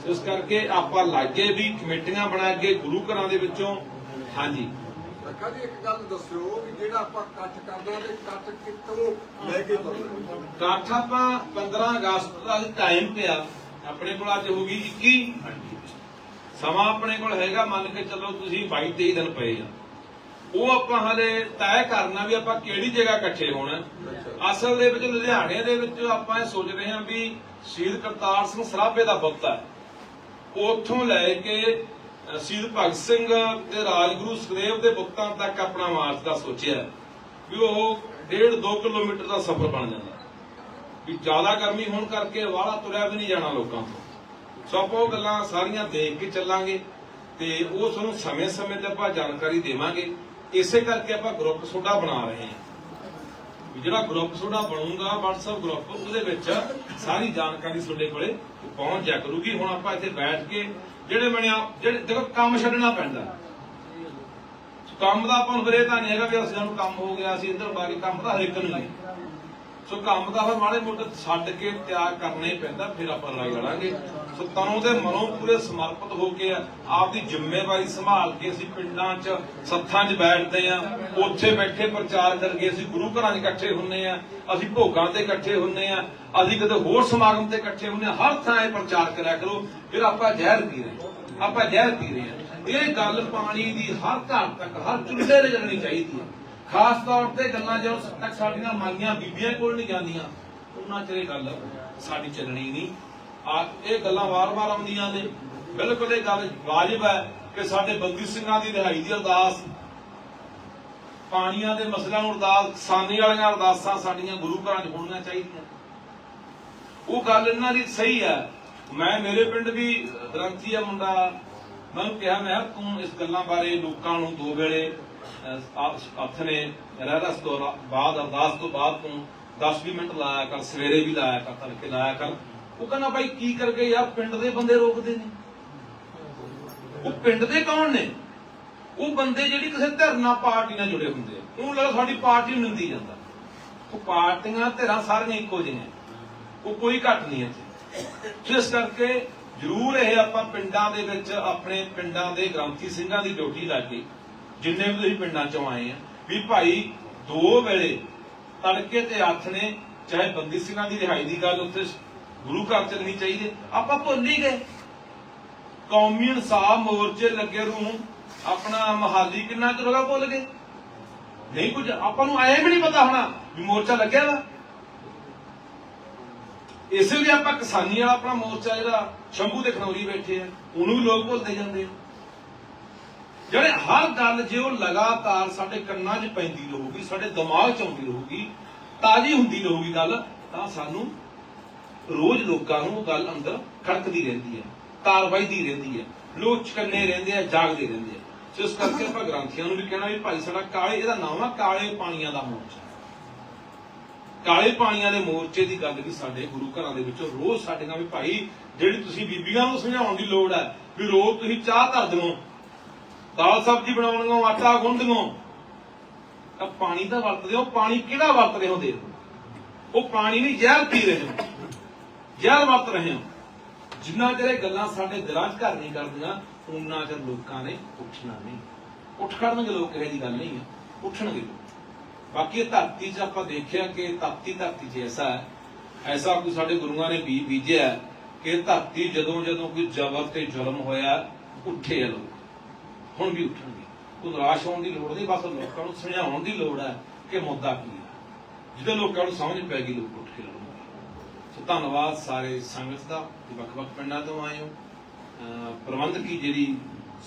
ਇਸ ਕਰਕੇ ਆਪਾਂ ਲਾਗੇ ਵੀ ਕਮੇਟੀਆਂ ਬਣਾ ਕੇ ਗੁਰੂ ਘਰਾਂ ਦੇ ਵਿੱਚੋਂ ਹਾਂਜੀ। ਜੀ ਇੱਕ ਗੱਲ ਦੱਸਿਓ ਵੀ ਜਿਹੜਾ ਆਪਾਂ ਇਕੱਠ ਕਰਨਾ ਤੇ ਇਕੱਠ ਕਿੱਥੋਂ ਲੈ ਕੇ ਤੁਰਨਾ ਕਾਠ ਆਪਾਂ 15 ਅਗਸਤ ਦਾ ਟਾਈਮ ਪਿਆ ਆਪਣੇ ਕੋਲ ਅੱਜ ਹੋ ਗਈ 21 ਸਮਾਂ ਆਪਣੇ ਕੋਲ ਹੈਗਾ ਮੰਨ ਕੇ ਚੱਲੋ ਤੁਸੀਂ 22 23 ਦਿਨ ਪਏ ਆ। ਉਹ ਆਪਾਂ ਹਲੇ ਤੈਅ ਕਰਨਾ ਵੀ ਆਪਾਂ ਕਿਹੜੀ ਜਗ੍ਹਾ ਇਕੱਠੇ ਹੋਣਾ। ਅਸਲ ਦੇ ਵਿੱਚ ਲੁਧਿਆਣੇ ਦੇ ਵਿੱਚ ਆਪਾਂ ਇਹ ਸੋਚ ਰਹੇ ਹਾਂ ਵੀ ਸ਼ਹੀਦ ਕਰਤਾਰ ਸਿੰਘ ਸਰਾਭੇ ਦਾ ਬੁੱਤ ਹੈ। ਉੱਥੋਂ ਲੈ ਕੇ ਸ਼ਹੀਦ ਭਗਤ ਸਿੰਘ ਤੇ ਰਾਜਗੁਰੂ ਸੁਖਦੇਵ ਦੇ ਬੁੱਤਾਂ ਤੱਕ ਆਪਣਾ ਮਾਰਚ ਦਾ ਸੋਚਿਆ ਵੀ ਉਹ 1.5 2 ਕਿਲੋਮੀਟਰ ਦਾ ਸਫ਼ਰ ਬਣ ਜਾਂਦਾ ਵੀ ਜ਼ਿਆਦਾ ਗਰਮੀ ਹੋਣ ਕਰਕੇ ਵਾਲਾ ਤੁਰਿਆ ਵੀ ਨਹੀਂ ਜਾਣਾ ਲੋਕਾਂ ਤੋਂ। ਸੋ ਆਪਾਂ ਉਹ ਗੱਲਾਂ ਸਾਰੀਆਂ ਦੇਖ ਕੇ ਚੱਲਾਂਗੇ ਤੇ ਉਹ ਤੁਹਾਨੂੰ ਸਮੇਂ-ਸਮੇਂ ਤੇ ਆਪਾਂ ਜਾਣਕਾਰੀ ਦੇਵਾਂਗੇ। ਇਸੇ ਕਰਕੇ ਆਪਾਂ ਗਰੁੱਪ ਛੋਟਾ ਬਣਾ ਰਹੇ ਹਾਂ। ਜਿਹੜਾ ਗਰੁੱਪ ਛੋਟਾ ਬਣੂਗਾ, WhatsApp ਗਰੁੱਪ ਉਹਦੇ ਵਿੱਚ ਸਾਰੀ ਜਾਣਕਾਰੀ ਤੁਹਾਡੇ ਕੋਲੇ ਪਹੁੰਚ ਜਾ ਕਰੂਗੀ। ਹੁਣ ਆਪਾਂ ਇੱਥੇ ਬੈਠ ਕੇ ਜਿਹੜੇ ਬਣਿਆ ਜਿਹੜੇ ਦੇਖੋ, ਕੰਮ ਛੱਡਣਾ ਪੈਂਦਾ। ਕੰਮ ਦਾ ਆਪਾਂ ਨੂੰ ਫਿਰ ਇਹ ਤਾਂ ਨਹੀਂ ਹੈਗਾ ਵੀ ਅਸੀਂ ਸਾਨੂੰ ਕੰਮ ਹੋ ਗਿਆ, ਅਸੀਂ ਇੱਧਰ ਬਾਕੀ ਕੰਮ ਤਾਂ ਹਰੇਕ ਨੂੰ ਹੀ। ਸੋ ਕੰਮ ਦਾ ਫਿਰ ਮਾੜੇ ਮੋਟੇ ਛੱਡ ਕੇ ਤਿਆਗ ਕਰਨਾ ਹੀ ਪੈਂਦਾ, ਫਿਰ ਆਪਾਂ ਲੜਾਈ ਲੜਾਂਗੇ। ਸੋ ਤਨੋਂ ਦੇ ਮਨੋਂ ਪੂਰੇ ਸਮਰਪਿਤ ਹੋ ਕੇ ਆਪਦੀ ਜ਼ਿੰਮੇਵਾਰੀ ਸੰਭਾਲ ਕੇ ਅਸੀਂ ਪਿੰਡਾਂ 'ਚ ਸੱਥਾਂ 'ਚ ਬੈਠਦੇ ਆ ਉੱਥੇ ਬੈਠੇ ਪ੍ਰਚਾਰ ਕਰਕੇ ਅਸੀਂ ਗੁਰੂ ਘਰਾਂ 'ਚ ਇਕੱਠੇ ਹੁੰਨੇ ਆ ਅਸੀਂ ਭੋਗਾਂ ਤੇ ਇਕੱਠੇ ਹੁੰਨੇ ਆ ਅਸੀਂ ਕਿਤੇ ਹੋਰ ਸਮਾਗਮ ਤੇ ਇਕੱਠੇ ਹੁੰਨੇ ਆ ਹਰ ਥਾਂ ਇਹ ਪ੍ਰਚਾਰ ਕਰਿਆ ਕਰੋ, ਫਿਰ ਆਪਾਂ ਜ਼ਹਿਰ ਪੀ ਰਹੇ ਆਪਾਂ ਜ਼ਹਿਰ ਪੀ ਰਹੇ ਹਾਂ। ਇਹ ਗੱਲ ਪਾਣੀ ਦੀ ਹਰ ਘਰ ਤੱਕ, ਹਰ ਚੁੱਲ੍ਹੇ ਤੇ ਜਾਣੀ ਚਾਹੀਦੀ ਹੈ। ਖਾਸ ਤੌਰ ਤੇ ਗੱਲਾਂ ਜਦੋਂ ਤੱਕ ਸਾਡੀਆਂ ਮਾਈਆਂ ਬੀਬੀਆਂ ਕੋਲ ਨਹੀਂ ਜਾਂਦੀਆਂ, ਉਹਨਾਂ ਚਿਰ ਗੱਲ ਸਾਡੀ ਚੱਲਣੀ ਨਹੀਂ। ਆ, ਇਹ ਗੱਲਾਂ ਵਾਰ-ਵਾਰ ਆਉਂਦੀਆਂ ਨੇ। ਬਿਲਕੁਲ ਇਹ ਗੱਲ ਵਾਜਬ ਹੈ ਕਿ ਸਾਡੇ ਬੰਦੀ ਸਿੰਘਾਂ ਦੀ ਰਿਹਾਈ ਦੀ ਅਰਦਾਸ, ਪਾਣੀਆਂ ਦੇ ਮਸਲਿਆਂ ਨੂੰ ਅਰਦਾਸ ਕਿਸਾਨੀ ਵਾਲੀਆਂ ਅਰਦਾਸਾਂ ਸਾਡੀਆਂ ਗੁਰੂ ਘਰਾਂ 'ਚ ਹੋਣੀਆਂ ਚਾਹੀਦੀਆਂ। ਉਹ ਗੱਲ ਇਹਨਾਂ ਦੀ ਸਹੀ ਹੈ। ਮੈਂ, ਮੇਰੇ ਪਿੰਡ ਵੀ ਗ੍ਰੰਥੀ ਆ ਮੁੰਡਾ। ਮੈਂ ਕਿਹਾ, ਮੈਂ ਤੂੰ ਇਸ ਗੱਲਾਂ ਬਾਰੇ ਲੋਕਾਂ ਨੂੰ ਦੋ ਵੇਲੇ ਹੱਥ ਨੇ ਰਹਿਰਸ ਤੋਂ ਬਾਅਦ ਅਰਦਾਸ ਤੋਂ ਬਾਅਦ ਤੂੰ 10-20 ਮਿੰਟ ਲਾਇਆ ਕਰ, ਸਵੇਰੇ ਵੀ ਲਾਇਆ ਕਰ, ਤੜਕੇ ਲਾਇਆ ਕਰ। ਉਹ ਕਹਿੰਦਾ ਬਾਈ ਕੀ ਕਰ ਯਾਰ, ਪਿੰਡ ਦੇ ਬੰਦੇ ਰੋਕਦੇ ਨੇ। ਉਹ ਪਿੰਡ ਦੇ ਕੌਣ ਨੇ? ਉਹ ਬੰਦੇ ਜਿਹੜੀ ਕਿਸੇ ਧਿਰਨਾ ਪਾਰਟੀ ਨਾਲ ਜੁੜੇ ਹੁੰਦੇ ਆ। ਉਹਨੂੰ ਲੱਗਦਾ ਸਾਡੀ ਪਾਰਟੀ ਨੂੰ ਨਿੰਦੀ ਜਾਂਦਾ। ਉਹ ਪਾਰਟੀਆਂ ਧਿਰਾਂ ਸਾਰੀਆਂ ਇੱਕੋ ਜਿਹੀਆਂ। ਉਹ ਕੋਈ ਘੱਟ ਨਹੀਂ ਇੱਥੇ। ਇਸ ਕਰਕੇ ਜ਼ਰੂਰ ਇਹ ਆਪਾਂ ਪਿੰਡਾਂ ਦੇ ਵਿੱਚ, ਆਪਣੇ ਪਿੰਡਾਂ ਦੇ ਗ੍ਰੰਥੀ ਸਿੰਘਾਂ ਦੀ ਡਿਊਟੀ ਲਾ ਕੇ ਜਿੰਨੇ ਵੀ ਤੁਸੀਂ ਪਿੰਡਾਂ ਚੋਂ ਆਏ ਆ, ਵੀ ਭਾਈ ਦੋ ਵੇਲੇ ਤੜਕੇ ਤੇ ਹੱਥ ਨੇ, ਚਾਹੇ ਬੰਦੀ ਸਿੰਘਾਂ ਦੀ ਰਿਹਾਈ ਦੀ ਗੱਲ ਉੱਥੇ ਗੁਰੂ ਘਰ ਚੱਲਣੀ ਚਾਹੀਦੀ ਆਪਾਂ ਭੁੱਲ ਹੀ ਗਏ। ਕੌਮੀ ਇਨਸਾਫ ਮੋਰਚੇ ਲੱਗੇ ਨੂੰ, ਆਪਣਾ ਮਹਾਲੀ ਕਿੰਨਾ ਚਿਰ ਹੋ ਭੁੱਲ ਗਏ? ਨਹੀਂ ਕੁਝ, ਆਪਾਂ ਨੂੰ ਐਂ ਵੀ ਨਹੀਂ ਪਤਾ ਹੋਣਾ ਵੀ ਮੋਰਚਾ ਲੱਗਿਆ ਵਾ। ਇਸੇ ਲਈ ਆਪਾਂ ਕਿਸਾਨੀ ਵਾਲਾ ਆਪਣਾ ਮੋਰਚਾ ਜਿਹੜਾ ਸ਼ੰਭੂ ਦੇ ਖਨੌਰੀ ਬੈਠੇ ਆ, ਉਹਨੂੰ ਵੀ ਲੋਕ ਭੁੱਲਦੇ ਜਾਂਦੇ ਆ। ਜਿਹੜੇ ਹਰ ਗੱਲ ਜੇ ਉਹ ਲਗਾਤਾਰ ਸਾਡੇ ਕੰਨਾਂ 'ਚ ਪੈਂਦੀ ਰਹੂਗੀ, ਸਾਡੇ ਦਿਮਾਗ 'ਚ ਆਉਂਦੀ ਰਹੂਗੀ, ਤਾਜ਼ੀ ਹੁੰਦੀ ਰਹੂਗੀ ਗੱਲ, ਤਾਂ ਸਾਨੂੰ ਰੋਜ਼ ਲੋਕਾਂ ਨੂੰ ਉਹ ਗੱਲ ਅੰਦਰ ਖੜਕਦੀ ਰਹਿੰਦੀ ਹੈ ਤਾਰ ਵੱਜਦੀ ਰਹਿੰਦੀ ਹੈ ਲੋਕ ਚਕੰਨੇ ਰਹਿੰਦੇ ਆ, ਜਾਗਦੇ ਰਹਿੰਦੇ ਆ। ਸੋ ਇਸ ਕਰਕੇ ਆਪਾਂ ਗ੍ਰੰਥੀਆਂ ਨੂੰ ਵੀ ਕਹਿਣਾ ਵੀ ਭਾਈ ਸਾਡਾ ਕਾਲੇ, ਇਹਦਾ ਨਾਮ ਆ ਕਾਲੇ ਪਾਣੀਆਂ ਦਾ ਮੋਰਚਾ। ਕਾਲੇ ਪਾਣੀਆਂ ਦੇ ਮੋਰਚੇ ਦੀ ਗੱਲ ਵੀ ਸਾਡੇ ਗੁਰੂ ਘਰਾਂ ਦੇ ਵਿੱਚੋਂ ਰੋਜ਼ ਸਾਡੇ ਨਾਲ ਵੀ ਭਾਈ, ਜਿਹੜੀ ਤੁਸੀਂ ਬੀਬੀਆਂ ਨੂੰ ਸਮਝਾਉਣ ਦੀ ਲੋੜ ਹੈ, ਵੀ ਰੋਜ਼ ਤੁਸੀਂ ਚਾਹ ਧਰ ਦਿਓ ਦਾਲ ਸਬਜ਼ੀ ਬਣਾਉਣੀਆਂ, ਆਟਾ ਗੁੰਨਦਿਓ ਤਾਂ ਪਾਣੀ ਤਾਂ ਵਰਤਦੇ ਹੋ, ਪਾਣੀ ਕਿਹੜਾ ਵਰਤ ਰਹੇ ਹੋ ਦੇ ਉਹ ਪਾਣੀ ਨਹੀਂ, ਜ਼ਹਿਰ ਪੀ ਰਹੇ ਹੋ। ਜ਼ਹਿਰ ਵਰਤ ਰਹੇ ਹੋ। ਜਿੰਨਾ ਚਿਰ ਇਹ ਗੱਲਾਂ ਸਾਡੇ ਦਿਲਾਂ 'ਚ ਘਰ ਨਹੀਂ ਕਰਦੀਆਂ ਉਹਨਾਂ ਚਿਰ ਲੋਕਾਂ ਨੇ ਉੱਠਣਾ ਨਹੀਂ। ਉੱਠ ਖੜਨਗੇ ਲੋਕ, ਇਹ ਜੀ ਗੱਲ ਨਹੀਂ ਹੈ। ਉੱਠਣਗੇ ਲੋਕ। ਬਾਕੀ ਇਹ ਧਰਤੀ 'ਚ ਆਪਾਂ ਦੇਖਿਆ ਕਿ ਧਰਤੀ ਧਰਤੀ 'ਚ ਐਸਾ ਹੈ, ਐਸਾ ਕੋਈ ਸਾਡੇ ਗੁਰੂਆਂ ਨੇ ਵੀ ਬੀਜਿਆ ਕਿ ਧਰਤੀ ਜਦੋਂ ਜਦੋਂ ਕੋਈ ਜ਼ਬਰ ਤੇ ਜ਼ੁਲਮ ਹੋਇਆ, ਉੱਠੇ ਆ ਲੋਕ। ਹੁਣ ਵੀ ਉੱਠਣਗੇ। ਕੋਈ ਨਿਰਾਸ਼ ਹੋਣ ਦੀ ਲੋੜ ਨਹੀਂ ਬਸ ਲੋਕਾਂ ਨੂੰ ਸਮਝਾਉਣ ਦੀ ਲੋੜ ਹੈ ਕਿ ਮੁੱਦਾ ਕੀ ਹੈ। ਜਦੋਂ ਲੋਕਾਂ ਨੂੰ ਸਮਝ ਪੈ ਗਈ ਲੋਕ ਉੱਠ ਕੇ ਲੜਨਗੇ ਸੋ ਧੰਨਵਾਦ ਸਾਰੇ ਸੰਗਤ ਦਾ ਕਿ ਵੱਖ-ਵੱਖ ਪਿੰਡਾਂ ਤੋਂ ਆਏ ਹੋ। ਪ੍ਰਬੰਧਕੀ ਜਿਹੜੀ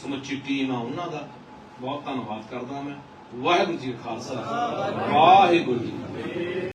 ਸਮੁੱਚੀ ਟੀਮ ਆ ਉਹਨਾਂ ਦਾ ਬਹੁਤ ਧੰਨਵਾਦ ਕਰਦਾ ਮੈਂ। ਵਾਹਿਗੁਰੂ ਜੀ ਕਾ ਖਾਲਸਾ। ਵਾਹਿਗੁਰੂ ਜੀ ਕੀ